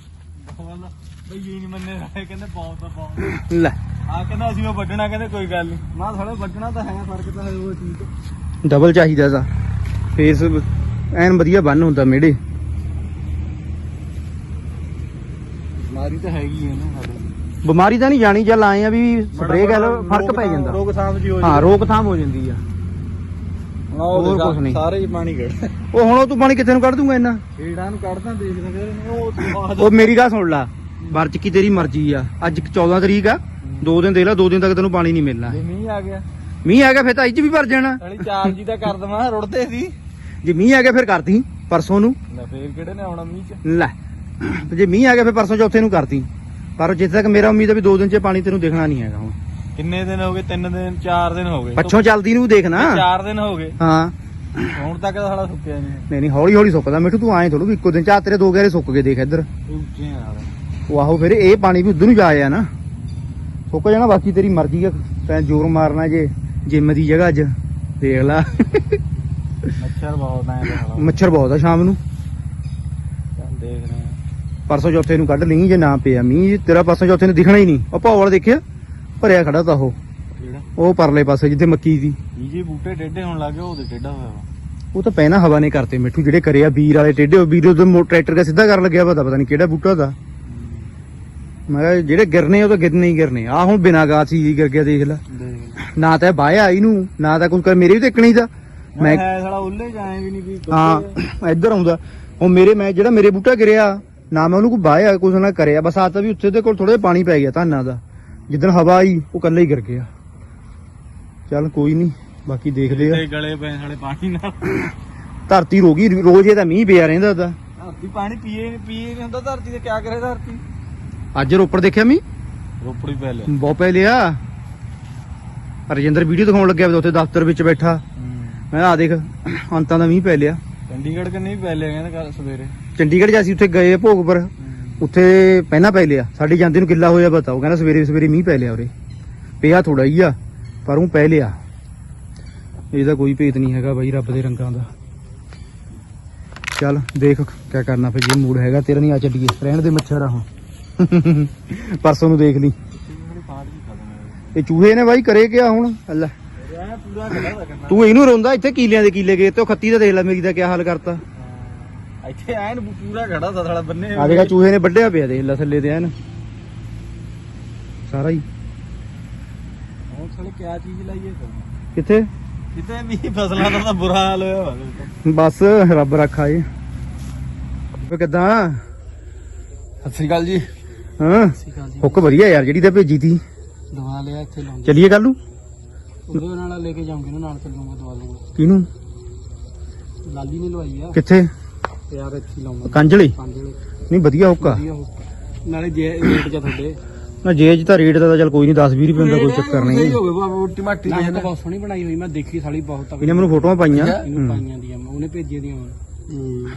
ਮੰਨੇ ਰਹੇ ਕਹਿੰਦੇ ਬਹੁਤ ਆ ਬਹੁਤ ਲੈ। ਆ ਕਹਿੰਦਾ ਅਸੀਂ ਉਹ ਵੱਢਣਾ ਕਹਿੰਦੇ ਕੋਈ ਗੱਲ ਨਹੀਂ ਮੈਂ ਥੋੜਾ ਵੱਢਣਾ ਤਾਂ ਹੈ ਫ਼ਰਕ ਤਾਂ ਹੈ ਉਹ ਚੀਜ਼ ਡਬਲ ਚਾਹੀਦਾ ਦਾ ਫੇਸ ਐਨ ਵਧੀਆ ਬੰਨ ਹੁੰਦਾ ਮੇੜੇ ਮਾਰੀ ਤਾਂ ਹੈਗੀ ਹੈ ਨਾ ਸਾਡੇ। ਬਿਮਾਰੀ ਤਾਂ ਨਹੀਂ ਜਾਣੀ ਚੱਲ ਆਏ ਆ ਵੀ ਸਪਰੇਅ ਕਰ ਲਓ ਫ਼ਰਕ ਪੈ ਜਾਂਦਾ। ਰੋਕਥਾਮ ਜੀ ਹੋ ਹਾਂ ਰੋਕਥਾਮ ਹੋ ਜਾਂਦੀ ਆ। ਹੋਰ ਹੋਰ ਕੁਛ ਨਹੀਂ। ਸਾਰੇ ਹੀ ਪਾਣੀ ਕੱਢ ਉਹ ਹੁਣ ਉਹ ਤੂੰ ਪਾਣੀ ਕਿੱਥੇ ਨੂੰ ਕੱਢ ਦੂੰਗਾ ਇੰਨਾ? ਕੀੜਾਂ ਨੂੰ ਕੱਢਦਾ ਦੇਖਦਾ ਫਿਰ ਉਹ ਉਹ ਮੇਰੀ ਗੱਲ ਸੁਣ ਲਾ। ਵਰਚ ਕੀ ਤੇਰੀ ਮਰਜ਼ੀ ਆ। ਅੱਜ 14 ਤਰੀਕ ਆ। ਦੋ ਦਿਨ ਦੇਖ ਲੈ ਦੋ ਦਿਨ ਤੱਕ ਤੈਨੂੰ ਪਾਣੀ ਨਹੀਂ ਮਿਲਣਾ। ਜੇ ਮੀਂਹ ਆ ਗਿਆ। ਮੀਂਹ ਆ ਗਿਆ ਫਿਰ ਤਾਂ ਅੱਜ ਵੀ ਭਰ ਜਾਣਾ। ਸਾਲੀ ਚਾਰ ਜੀ ਦਾ ਕਰ ਦਵਾਂ ਰੁੜਦੇ ਸੀ। ਜੇ ਮੀਂਹ ਆ ਗਿਆ ਫਿਰ ਕਰਦੀ ਪਰਸੋਂ ਨੂੰ। ਲੈ ਫੇਰ ਕਿਹੜੇ ਨੇ ਆਉਣਾ ਮੀਂਹ ਚ? ਲੈ ਤੇ ਜੇ ਮੀਂਹ ਆ ਗਿਆ ਫਿਰ ਪਰਸੋਂ ਚੌਥੇ ਨੂੰ ਕਰਦੀ ਪਰ ਜਿੱਥੇ ਤੱਕ ਮੇਰਾ ਉਮੀਦ ਹੈ ਵੀ ਦੋ ਦਿਨ ਚ ਪਾਣੀ ਤੈਨੂੰ ਦਿਖਣਾ ਨਹੀਂ ਹੈਗਾ ਹੁਣ। ਕਿੰਨੇ ਦਿਨ ਹੋ ਗਏ? ਤਿੰਨ ਦਿਨ ਚਾਰ ਦਿਨ ਹੋ ਗਏ। ਪੱਛੋਂ ਚੱਲਦੀ ਨੂੰ ਦੇਖਣਾ। ਚਾਰ ਦਿਨ ਹੋ ਗਏ। ਹਾਂ। ਹੁਣ ਤੱਕ ਤਾਂ ਸਾਲਾ ਸੁੱਕਿਆ ਨਹੀਂ। ਨਹੀਂ ਨਹੀਂ ਹੌਲੀ ਹੌਲੀ ਸੁੱਕਦਾ। ਮਿੱਠੂ ਤੂੰ ਐਂ ਥੋੜੂ ਵੀ ਇੱਕੋ ਦਿਨ ਚ ਆ ਤੇਰੇ ਦੋ ਗੇਰੇ ਸੁੱਕ ਗਏ ਦੇਖ ਇੱਧਰ। ਉੱਚੇ ਆ। ਉਹ ਆਹੋ ਫਿਰ ਇਹ ਪਾਣੀ ਵੀ ਉਧਰ ਨੂੰ ਜਾ ਆਇਆ ਨਾ। ਸੁੱਕ ਜਾਣਾ ਬਾਕੀ ਤੇਰੀ ਮਰਜ਼ੀ ਆ ਤੈਂ ਜ਼ੋਰ ਮਾਰਨਾ ਜੇ ਜਿੰਮ ਦੀ ਜਗ੍ਹਾ ਅੱਜ ਦੇਖ ਲੈ। ਮੱਛਰ ਬਹੁਤ ਸਾਲਾ ਮੱਛਰ ਬਹੁਤ ਆ ਸ਼ਾਮ ਨੂੰ। ਦੇਖਦੇ ਆ। ਪਰਸੋਂ ਚੌਥੇ ਨੂੰ ਕੱਢ ਲਈ ਜੇ ਨਾ ਪਿਆ ਮੀਂਹ ਤੇਰਾ ਪਰਸੋਂ ਚੌਥੇ ਨੂੰ ਦਿਖਣਾ ਹੀ ਨਹੀਂ। ਉਹ ਭੌਲ ਦੇਖਿਆ ਭਰਿਆ ਖੜਾ ਤਾ ਉਹ। ਉਹ ਪਰਲੇ ਪਾਸੇ ਜਿੱਥੇ ਮੱਕੀ ਦੀ। ਜੇ ਬੂਟੇ ਟੇਢੇ ਹੋਣ ਲੱਗੇ ਉਹਦੇ ਟੇਢਾ ਹੋਇਆ ਉਹ ਤਾਂ ਪਹਿਨਾ ਹਵਾ ਨੇ ਕਰਤੇ ਮਿੱਠੂ ਜਿਹੜੇ ਕਰੇ ਆ ਵੀਰ ਵਾਲੇ ਟੇਡੇ ਉਹ ਵੀਰ ਉਹਦੇ ਟਰੈਕਟਰ ਦਾ ਸਿੱਧਾ ਕਰਨ ਲੱਗਿਆ ਪਤਾ ਪਤਾ ਨਹੀਂ ਕਿਹੜਾ ਬੂਟਾ ਦਾ ਮੈਂ ਕਿਹਾ ਜਿਹੜੇ ਗਿਰਨੇ ਉਹ ਤਾਂ ਗਿਰਨੇ ਹੀ ਗਿਰਨੇ ਆ। ਹੁਣ ਬਿਨਾ ਗਾਛ ਹੀ ਗਿਰ ਗਿਆ ਦੇਖ ਲੈ। ਨਾ ਤਾਂ ਬਾਇਆ ਇਹਨੂੰ ਨਾ ਤਾਂ ਕੁਝ ਕਰ ਮੇਰੇ ਵੀ ਇੱਕਣੀ ਦਾ ਮੈਂ ਸਾਲਾ ਉੱਲੇ ਜਾਏ ਵੀ ਨਹੀਂ ਵੀ ਹਾਂ ਇੱਧਰ ਆਉਂਦਾ। ਉਹ ਮੇਰੇ ਮੈਂ ਜਿਹੜਾ ਮੇਰੇ ਬੂਟਾ ਗਿਰਿਆ ਨਾ ਮੈਂ ਉਹਨੂੰ ਕੋਈ ਬਾਇਆ ਕੁਝ ਨਾ ਕਰਿਆ। ਬਸ ਆ ਤਾਂ ਵੀ ਉੱਥੇ ਦੇ ਕੋਲ ਥੋੜੇ ਪਾਣੀ ਪੈ ਗਿਆ ਧਾਨਾਂ ਦਾ। ਜਿੱਦਣ ਹਵਾ ਆਈ ਉਹ ਕੱਲੇ ਹੀ ਗਿਰ ਗਿਆ। ਚੱਲ ਕੋਈ ਨਹੀਂ ਬਾਕੀ ਦੇਖਦੇ ਆ। ਗਲੇ ਪਏ ਸਾਲੇ ਪਾਣੀ ਨਾਲ। ਧਰਤੀ ਰੋਗੀ ਰੋਜ਼ ਇਹ ਤਾਂ ਮੀਂਹ ਪਿਆ ਰਹਿੰਦਾ ਤਾਂ ਧਰਤੀ ਪਾਣੀ ਪੀਏ ਪੀਏ ਨਹੀਂ ਹੁੰਦਾ ਧਰਤੀ ਤੇ ਕਿਆ ਕਰੇ ਧਰਤੀ? ਅੱਜ ਰੋਪੜ ਦੇਖਿਆ ਮੀਂਹ ਰੋਪੜੀ ਪੈ ਲਿਆ। ਬਹੁਤ ਪੈ ਲਿਆ। ਰਜਿੰਦਰ ਵੀਡੀਓ ਦਿਖਾਉਣ ਲੱਗਿਆ ਵੀ ਉੱਥੇ ਦਫ਼ਤਰ ਵਿੱਚ ਬੈਠਾ। ਮੈਂ ਆ ਦੇਖ ਅੰਤਾਂ ਦਾ ਮੀਂਹ ਪੈ ਲਿਆ। ਚੰਡੀਗੜ੍ਹ ਕੰਨੇ ਵੀ ਪੈ ਲਿਆ ਕਹਿੰਦੇ ਕੱਲ ਸਵੇਰੇ। ਚੰਡੀਗੜ੍ਹ ਜਾ ਸੀ ਉੱਥੇ ਗਏ ਭੋਗਪੁਰ ਉੱਥੇ ਪਹਿਲਾਂ ਪੈ ਲਿਆ। ਸਾਡੀ ਜਾਂਦੇ ਨੂੰ ਕਿੱਲਾ ਹੋਇਆ ਬਤਾਓ ਕਹਿੰਦਾ ਸਵੇਰੇ ਸਵੇਰੇ ਮੀਂਹ ਪੈ ਲਿਆ ਉਰੇ। ਪਿਆ ਥੋੜਾ ਹੀ ਆ ਪਰ ਉਹ ਪੈ ਲਿਆ। ਇਹਦਾ ਕੋਈ ਭੇਤ ਨਹੀਂ ਹੈਗਾ ਬਾਈ ਰੱਬ ਦੇ ਰੰਗਾਂ ਦਾ। ਚੱਲ ਦੇਖ ਕਿਆ ਕਰਨਾ ਫਿਰ ਜੇ ਮੂਡ ਹੈਗਾ ਤੇਰਾ ਨਹੀਂ ਆ ਚੱਲੀਏ ਰਹਿਣ ਦੇ ਮੱਛਰ ਆ ਹੁਣ। ਪਰਸੋਂ ਨੂੰ ਦੇਖ ਲਈ। ਇਹ ਚੂਹੇ ਨੇ ਬਾਈ ਕਰੇ ਕਿਆ ਹੁਣ? ਅੱਲਾ। ਤੂੰ ਇਹਨੂੰ ਰੋਂਦਾ ਇੱਥੇ ਕੀਲਿਆਂ ਦੇ ਕੀਲੇ ਗਏ ਤੇ ਉਹ ਖੱਤੀ ਦਾ ਦੇਖ ਲੈ ਮੇਰੀ ਦਾ ਕਿਆ ਹਾਲ ਕਰਤਾ। ਇੱਥੇ ਐਨ ਪੂਰਾ ਖੜਾ ਦਾ ਸਾਲਾ ਬੰਨੇ ਆ ਦੇਖਾ ਚੂਹੇ ਨੇ ਵੱਢਿਆ ਪਿਆ ਦੇਖ ਲੈ ਥੱਲੇ ਤੇ ਐਨ। ਸਾਰਾ ਹੀ। ਹੁਣ ਸਾਲੇ ਕਿਆ ਚੀਜ਼ ਲਾਈਏ ਫਿਰ? ਕਿੱਥੇ? ਕਿਤੇ ਵੀ ਫਸਲਾਂ ਦਾ ਤਾਂ ਬੁਰਾ ਹਾਲ ਹੋਇਆ ਬਸ ਰੱਬ ਰੱਖਾ ਵੇ ਕਿਦਾਂ? ਸਤਿ ਸ੍ਰੀ ਅਕਾਲ ਜੀ। ਹਾਂ? ਹੁੱਕ ਵਧੀਆ ਯਾਰ ਜਿਹੜੀ ਤੇ ਭੇਜੀ ਤੀ। ਦਵਾ ਲਿਆ ਇੱਥੇ ਲਾਉਂਦੇ ਚੱਲੀਏ ਕੱਲ ਨੂੰ? ਉਹਦੇ ਨਾਲ ਲੈ ਕੇ ਜਾਉਂਗੇ ਨਾ ਨਾਲ ਚੱਲੂਗਾ ਦਵਾ ਲੂਗਾ ਕਿਹਨੂੰ? ਲਾਲੀ ਨੇ ਲਵਾਈ ਆ। ਕਿੱਥੇ? ਯਾਰ ਇੱਥੇ ਲਾਉਂਗਾ ਕੰਜਲੀ? ਨਹੀਂ ਵਧੀਆ ਹੁੱਕਾ ਵਧੀਆ ਉਹ। ਨਾਲੇ ਜੇ ਰੇਟ ਜਾਂ ਤੁਹਾਡੇ। ਨਾ ਜੇਜ ਤਾਂ ਰੇਟ ਦਾ ਤਾਂ ਚੱਲ ਕੋਈ ਨਹੀਂ 10 20 ਰੁਪਏ ਦਾ ਕੋਈ ਚੱਕਰ ਨਹੀਂ। ਹੋਵੇ ਬਾਬਾ ਰੋਟੀ ਮਾਟੀ ਨਾ ਤਾਂ ਬਹੁਤ ਸੋਹਣੀ ਬਣਾਈ ਹੋਈ ਮੈਂ ਦੇਖੀ ਸਾਲੀ ਬਹੁਤ ਤਕੜੀ। ਇਹਨੇ ਮੈਨੂੰ ਫੋਟੋਆਂ ਪਾਈਆਂ। ਇਹਨੂੰ ਹੂੰ। ਪਾਈਆਂ ਦੀਆਂ ਮੈਂ, ਉਹਨੇ ਭੇਜੀਆਂ ਦੀਆਂ ਹੁਣ।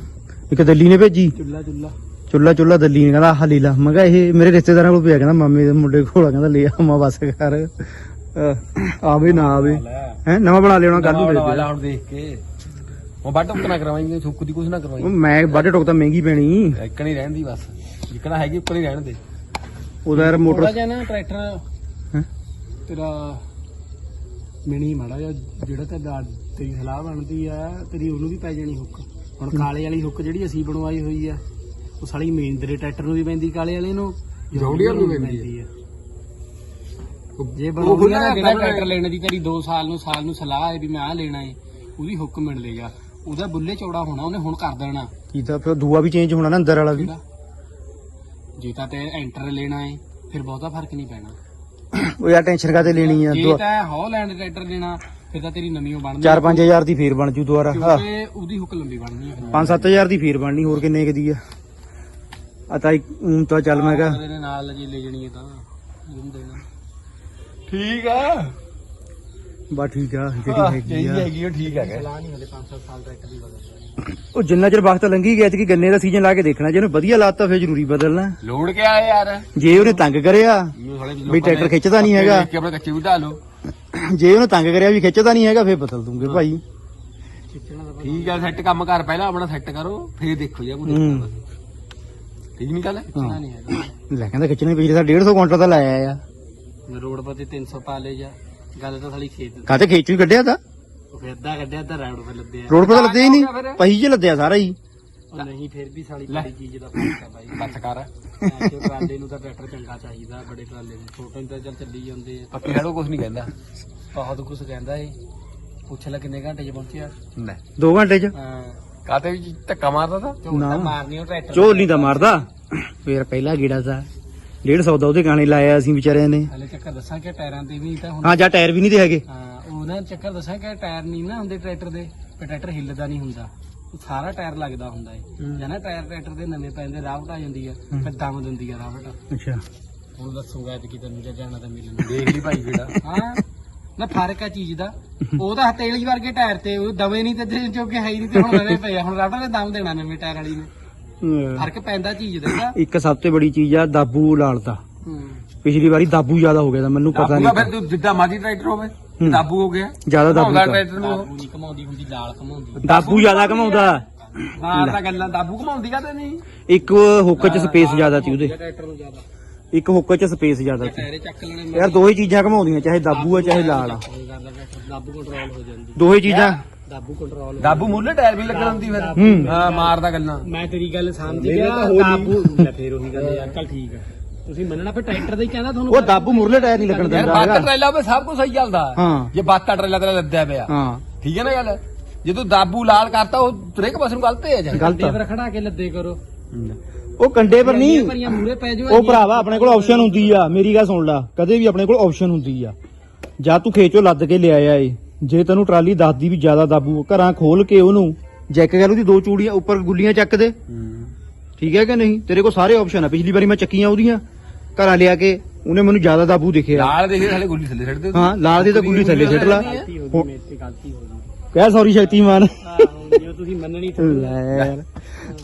ਇੱਕ ਦਿੱਲੀ ਨੇ ਭੇਜੀ। ਚੁੱਲਾ ਚੁੱਲਾ ਚੁੱਲਾ ਚੁੱਲਾ ਦਿੱਲੀ ਨੇ ਕਹਿੰਦਾ ਆਹ ਲੈ ਲਾ। ਮੈਂ ਕਿਹਾ ਇਹ ਮੇਰੇ ਰਿਸ਼ਤੇਦਾਰਾਂ ਕੋਲ ਪਿਆ ਕਹਿੰਦਾ ਮਾਮੇ ਦੇ ਮੁੰਡੇ ਕੋਲ ਆ, ਕਹਿੰਦਾ ਲੈ ਆ ਮਾ ਬਸ ਕਰ। ਅਹ, ਆਵੇ ਨਾ ਆਵੇ। ਹੈ ਨਵਾਂ ਬਣਾ ਲਿਆਉਣਾ ਕੱਲ ਨੂੰ ਦੇ ਦੇ ਹੁਣ ਦੇਖ ਕੇ। ਉਹ ਵੱਡ ਉੱਕ ਨਾ ਕਰਵਾਈਂਗੇ ਸੁੱਕ ਦੀ ਕੁਝ ਨਾ ਕਰਵਾਈ ਉਹ ਮੈਂ ਬਾਡੇ ਟੋਕ ਤਾਂ ਮਹਿੰਗੀ ਪੈਣੀ। ਇੱਕ ਨਹੀਂ ਰਹਿਣ ਦੀ ਬਸ। ਜਿੱਕਣਾ ਹੈਗੀ ਉੱਪਰ ਹੀ ਰਹਿਣ ਦੇ। ਉਹਦਾ ਯਾਰ ਮੋਟਰ ਜਿਹਾ ਨਾ ਟਰੈਕਟਰ ਹੈਂ? ਤੇਰਾ ਮਿਣੀ ਮਾੜਾ ਜਿਹਾ ਜਿਹੜਾ ਤੇ ਤੇਰੀ ਸਲਾਹ ਬਣਦੀ ਆ ਤੇਰੀ ਉਹਨੂੰ ਵੀ ਪੈ ਜਾਣੀ ਹੁੱਕ। ਹੁਣ ਕਾਲੇ ਵਾਲੀ ਹੁੱਕ ਜਿਹੜੀ ਅਸੀਂ ਬਣਵਾਈ ਹੋਈ ਆ। ਉਹ ਸਾਲੀ ਮਹਿੰਦਰੇ ਟਰੈਕਟਰ ਨੂੰ ਵੀ ਪੈਂਦੀ ਕਾਲੇ ਵਾਲੇ ਨੂੰ? ਜੌਂਡੀਅਰ ਨੂੰ ਪੈਂਦੀ ਆ ਜੇ ਬਣਾਉਂਦੀ ਆ ਨਾ ਜਿਹੜਾ ਟਰੈਕਟਰ ਲੈਣ ਦੀ ਤੇਰੀ 2 ਸਾਲ ਨੂੰ ਸਾਲ ਨੂੰ ਸਲਾਹ ਹੈ ਵੀ ਮੈਂ ਆ ਲੈਣਾ ਏ ਉਹਦੀ ਹੁੱਕ ਮਿਲ ਲੇਗਾ ਉਹਦਾ ਬੁੱਲੇ ਚੌੜਾ ਹੋਣਾ ਉਹਨੇ ਹੁਣ ਕਰ ਦੇਣਾ। ਕੀਤਾ ਫਿਰ ਦੂਆ ਵੀ ਚੇਂਜ ਹੋਣਾ ਨਾ ਅੰਦਰ ਵਾਲਾ ਵੀ। ਆ? ਜੇ ਤਾਂ ਤੇ ਐਂਟਰ ਲੈਣਾ ਏ ਫਿਰ ਬਹੁਤਾ ਫ਼ਰਕ ਨਹੀਂ ਪੈਣਾ। ਉਹ ਯਾਰ ਟੈਨਸ਼ਨ ਕਾਤੇ ਲੈਣੀ ਆ? ਜੇ ਤਾਂ ਹੌਲੈਂਡ ਟਰੈਕਟਰ ਲੈਣਾ ਫਿਰ ਤਾਂ ਤੇਰੀ ਨਵੀਂ ਬਣਨੀ 4-5000 ਦੀ ਫੇਰ ਬਣ ਜੂ ਦੁਬਾਰਾ। ਹਾਂ ਕਿਉਂਕਿ ਉਹਦੀ ਹੁੱਕ ਲੰਬੀ ਬਣਨੀ ਹੈ 5-7000 ਦੀ ਫੇਰ ਬਣਨੀ ਹੋਰ ਕਿੰਨੇ ਕੁ ਦੀ ਆ? ਆ ਤਾਂ ਤਾਂ ਚੱਲ ਮੈਂ ਕਿਹਾ। ਇਹਦੇ ਨਾਲ ਜੇ ਲੈ ਜਣੀ ਹੈ ਤਾਂ ਦੇਣਾ। ਠੀਕ ਆ। ਬਾ ਠੀਕ ਆ ਜਿਹੜੀ ਹੈਗੀ ਆ। ਹੈਗੀ ਉਹ ਠੀਕ ਹੈਗਾ ਸਲਾਹ ਨਹੀਂ ਹਲੇ 5-7 ਸਾਲ ਟਰੈਕਟਰ ਦੀ ਬਦਲ ਉਹ ਜਿੰਨਾ ਚਿਰ ਵਕਤ ਲੰਘੀ ਗਿਆ ਤੇ ਕਿ ਗੰਨੇ ਦਾ ਸੀਜ਼ਨ ਲਾ ਕੇ ਦੇਖਣਾ। ਜੇ ਉਹਨੂੰ ਵਧੀਆ ਲਾਤਾ ਫੇਰ ਜ਼ਰੂਰੀ ਬਦਲਣਾ। ਲੋਡ ਕੇ ਆਏ ਯਾਰ? ਜੇ ਉਹਨੇ ਤੰਗ ਕਰਿਆ ਵੀ ਟਰੈਕਟਰ ਖਿੱਚਦਾ ਨਹੀਂ ਹੈਗਾ। ਕਿ ਆਪਣੇ ਕੱਚੇ ਵੀ ਢਾ ਲਓ। ਜੇ ਉਹਨੇ ਤੰਗ ਕਰਿਆ ਵੀ ਖਿੱਚਦਾ ਨਹੀਂ ਹੈਗਾ ਫੇਰ ਬਦਲ ਦੂੰਗੇ ਭਾਈ। ਠੀਕ ਆ ਸੈੱਟ ਕੰਮ ਕਰ ਪਹਿਲਾਂ ਆਪਣਾ ਸੈੱਟ ਕਰੋ ਫੇਰ ਦੇਖੋ ਜੀ ਹੂੰ। ਠੀਕ ਨਹੀਂ ਗੱਲ ਹਾਂ। ਨਹੀਂ ਹੈਗਾ। ਲੈ ਕਹਿੰਦਾ ਖਿੱਚਣੇ ਪਿਛਲੇ ਸਾਲ 150 ਕੁਇੰਟਲ ਦਾ ਲਾਇਆ ਆ ਰੋਡ ਪਰ ਤੇ 300 ਪਾ ਲੈ ਜਾ ਗੱਲ ਤਾਂ ਸਾਲੀ ਖੇਤ ਕਾਤੇ ਖੇਚੂ ਹੀ ਕੱਢਿਆ ਤਾਂ? ਉਹ ਫਿਰ ਅੱਧਾ ਕੱਢਿਆ ਅੱਧਾ ਰੋਡ ਪਰ ਲੱਦੇ ਆ ਰੋਡ ਪਰ ਤਾਂ ਲੱਦਿਆ ਹੀ ਨਹੀਂ। ਪਹੀ 'ਚ ਲੱਦਿਆ ਸਾਰਾ ਹੀ। ਉਹ ਨਹੀਂ ਫਿਰ ਵੀ ਸਾਲੀ ਬੜੀ ਚੀਜ਼ ਦਾ ਫ਼ਰਕ ਬਾਈ। ਬੱਸ ਕਰ। ਟਰਾਲੇ ਨੂੰ ਤਾਂ ਟਰੈਕਟਰ ਚੰਗਾ ਚਾਹੀਦਾ ਬੜੇ ਟਰਾਲੇ ਨੂੰ। ਛੋਟੇ ਨੂੰ ਤਾਂ ਚੱਲ ਚੱਲੀ ਜਾਂਦੇ ਆ। ਪੱਕੀ ਹੈੜੋ ਕੁਝ ਨਹੀਂ ਕਹਿੰਦਾ। ਬਹੁਤ ਕੁਝ ਕਹਿੰਦਾ ਏ। ਪੁੱਛ ਲੈ ਕਿੰਨੇ ਘੰਟੇ 'ਚ ਪਹੁੰਚਿਆ। ਲੈ 2 ਘੰਟੇ 'ਚ? ਹਾਂ। ਕਾਤੇ ਵੀ ਧੱਕਾ ਮਾਰਦਾ ਤਾਂ? ਝੋਲ ਨਾ। ਮਾਰਨੀ ਉਹ ਟਰੈਕਟਰ ਝੋਲ ਨਹੀਂ ਤਾਂ ਮਾਰਦਾ। ਫੇਰ ਪਹਿਲਾ ਗੀੜਾ ਸਾ। 150 ਦਾ ਉਹਦੇ ਗਾਣੇ ਲਾਇਆ ਅਸੀਂ ਵਿਚਾਰਿਆਂ ਨੇ। ਹਲੇ ਚੱਕਰ ਦੱਸਾਂ ਕਿ ਟਾਇਰਾਂ ਤੇ ਵੀ ਤਾਂ ਹੁਣ ਹਾਂ ਜਾਂ ਟਾਇਰ ਵੀ ਨਹੀਂ ਤੇ ਹੈਗੇ। ਹਾਂ ਉਹ ਨਾ ਚੱਕਰ ਦੱਸਾਂ ਕਿ ਟਾਇਰ ਨਹੀਂ ਨਾ ਹੁੰਦੇ ਟਰੈਕਟਰ ਦੇ। ਤੇ ਟਰੈਕਟਰ ਹਿੱਲਦਾ ਨਹੀਂ ਹੁੰਦਾ। ਉਹ ਸਾਰਾ ਟਾਇਰ ਲੱਗਦਾ ਹੁੰਦਾ ਏ। ਹੂੰ। ਜਾਂ ਨਾ ਟਾਇਰ ਟਰੈਕਟਰ ਦੇ ਨਵੇਂ ਪੈਂਦੇ ਰਾਵਟ ਆ ਜਾਂਦੀ ਆ ਹੂੰ। ਫਿਰ ਦਮ ਦਿੰਦੀ ਆ ਰਾਵਟ ਅੱਛਾ। ਹੁਣ ਦੱਸੂਗਾ ਕਿ ਤੈਨੂੰ ਜੇ ਜਾਣਾ ਤਾਂ ਮਿਲਣ। ਦੇਖ ਲਈ ਭਾਈ ਜਿਹੜਾ ਹਾਂ। ਨਾ ਫ਼ਰਕ ਆ ਚੀਜ਼ ਦਾ। ਉਹ ਤਾਂ ਹਤੇਲੀ ਵਰਗੇ ਟਾਇਰ ਤੇ ਉਹ ਦਵੇ ਨਹੀਂ ਤੇ ਜੋ ਕਿ ਹੈ ਹੀ ਨਹੀਂ ਤੇ ਹੁਣ ਨਵੇਂ ਪਏ ਆ। ਹੁਣ ਰਾਟਾ ਨੇ ਦਮ ਦੇਣਾ ਨਵੇਂ ਟਾਇਰ ਵਾਲੀ ਨੇ। ਫ਼ਰਕ ਪੈਂਦਾ ਚੀਜ਼ ਦਾ ਇਹਦਾ। ਇੱਕ ਸਭ ਤੋਂ ਬੜੀ ਚੀਜ਼ ਆ ਦਾਬੂ ਲਾਲ ਦਾ ਹੂੰ। ਪਿਛਲੀ ਵਾਰੀ ਦਾਬੂ ਜ਼ਿਆਦਾ ਹੋ ਗਿਆ ਤਾਂ ਮੈਨੂੰ ਪਤਾ ਦਾਬੂਗਾ ਫਿਰ ਨਹੀਂ। ਤੂੰ ਜਿੱਦਾਂ ਮਾਜੀ ਟਰੈਕਟਰ ਹੋਵੇ ਹੂੰ। ਦਾਬੂ ਹੋ ਗਿਆ। ਜ਼ਿਆਦਾ ਦਾਬੂ ਘੁਮਾਉਂਦਾ ਦਾ। ਟਰੈਕਟਰ ਨੂੰ। ਦਾਬੂ ਨਹੀਂ ਕਮਾਉਂਦੀ ਹੁੰਦੀ ਲਾਲ ਕਮਾਉਂਦੀ ਦਾਬੂ ਜ਼ਿਆਦਾ ਘਮਾਉਂਦਾ। ਮਾਰ ਤਾਂ ਗੱਲਾਂ ਦਾਬੂ ਘਮਾਉਂਦੀ ਕਾ ਤੇ ਨਹੀਂ। ਇੱਕ ਹੁੱਕ 'ਚ ਸਪੇਸ ਜ਼ਿਆਦਾ ਸੀ ਉਹਦੇ। ਟਰੈਕਟਰ ਨੂੰ ਜ਼ਿਆਦਾ। ਇੱਕ ਹੁੱਕ 'ਚ ਸਪੇਸ ਜ਼ਿਆਦਾ ਸੀ। ਟਾਇਰੇ ਚੱਕ ਲੈਣੇ ਯਾਰ ਦੋ ਹੀ ਚੀਜ਼ਾਂ ਘਮਾਉਂਦੀਆਂ ਚਾਹੇ ਦਾਬੂ ਆ ਚਾਹੇ ਲਾਲ ਆ। ਦਾਬੂ ਕੰਟਰੋਲ ਹੋ ਜਾਂਦੀ। ਦੋ ਹੀ ਚੀਜ਼ਾਂ ਦਾਬੂ ਕੰਟਰੋਲ ਦਾਬੂ ਮੁੱਲੇ ਟਾਇਰ ਵੀ ਲੱਗਣ ਹੁੰਦੀ ਫਿਰ। ਹੂੰ। ਹਾਂ ਮਾਰਦਾ ਗੱਲਾਂ। ਮੈਂ ਤੇਰੀ ਗੱਲ ਸਮਝ ਗਿਆ ਦਾਬੂ ਲੈ ਫੇਰ ਉਹੀ ਗੱਲ ਯਾਰ ਚੱਲ ਠੀਕ ਹੈ। ਤੁਸੀਂ ਮੰਨਣਾ ਫਿਰ ਟਰੈਕਟਰ ਦਾ ਹੀ ਕਹਿੰਦਾ ਤੁਹਾਨੂੰ। ਉਹ ਦਾਬੂ ਮੁਰਲੇ ਟਾਇਰ ਨਹੀਂ ਲੱਗਣ ਯਾਰ ਦਿੰਦਾ ਬਾਤ ਹੈਗਾ। ਟਰੇਲਾ ਹੋਵੇ ਸਭ ਕੁਝ ਸਹੀ ਚੱਲਦਾ। ਹਾਂ। ਜੇ ਬਾਤ ਟਰੇਲਾ ਤੇ ਲੱਦਿਆ ਪਿਆ। ਹਾਂ। ਠੀਕ ਹੈ ਨਾ ਗੱਲ? ਜੇ ਤੂੰ ਦਾਬੂ ਲਾਲ ਕਰਤਾ ਉਹ ਤਰੇਕ ਪਾਸੇ ਨੂੰ ਗਲਤ ਹੈ ਜਾ ਗਲਤ ਆ। ਦੇਵਰ ਖੜਾ ਕੇ ਲੱਦੇ ਕਰੋ। ਉਹ ਕੰਡੇ ਪਰ ਨਹੀਂ। ਭਰੀਆਂ ਮੂਰੇ ਪੈ ਜਾਓ ਉਹ ਭਰਾਵਾ ਆਪਣੇ ਕੋਲ ਆਪਸ਼ਨ ਹੁੰਦੀ ਆ। ਮੇਰੀ ਗੱਲ ਸੁਣ ਲੈ। ਕਦੇ ਵੀ ਆਪਣੇ ਕੋਲ ਆਪਸ਼ਨ ਹੁੰਦੀ ਆ। ਜਾਂ ਤੂੰ ਖੇਚੋ ਲੱਦ ਕੇ ਲਿਆਇਆ ਏ। ਜੇ ਤੈਨੂੰ ਟਰਾਲੀ ਦੱਸਦੀ ਵੀ ਜ਼ਿਆਦਾ ਦਾਬੂ ਘਰਾਂ ਖੋਲ ਕੇ ਉਹਨੂੰ ਜੈਕ ਕਰ ਉਹਦੀ ਦੋ ਚੂੜੀਆਂ ਉੱਪਰ ਗੁੱਲੀਆਂ ਚੱਕ ਦੇ। ਠੀਕ ਹੈ ਕਿ ਨਹੀਂ? ਤੇਰੇ ਕੋਲ ਸਾਰੇ ਆਪਸ਼ਨ ਆ। ਪਿਛਲੀ ਵਾਰੀ ਮੈਂ ਚੱਕੀਆਂ ਉਹਦੀਆਂ। ਘਰਾਂ ਲਿਆ ਕੇ ਉਹਨੇ ਮੈਨੂੰ ਜ਼ਿਆਦਾ ਦਾਬੂ ਦਿਖਿਆ। ਲਾਲ ਦੇਖੇ ਥੱਲੇ ਗੁੱਲੀ ਥੱਲੇ ਛੱਡ ਦੇ। ਹਾਂ ਲਾਲ ਦੀ ਤਾਂ ਗੁੱਲੀ ਥੱਲੇ ਸਿੱਟ ਲਾ। ਗਲਤੀ ਹੋ ਗਈ ਮੇਰੇ ਤੇ ਗਲਤੀ ਹੋ ਗਈ। ਕਹਿ ਸੌਰੀ ਸ਼ਕਤੀਮਾਨ। ਆਹੋ ਜੇ ਤੁਸੀਂ ਮੰਨਣੀ ਤਾਂ ਲੈ ਯਾਰ।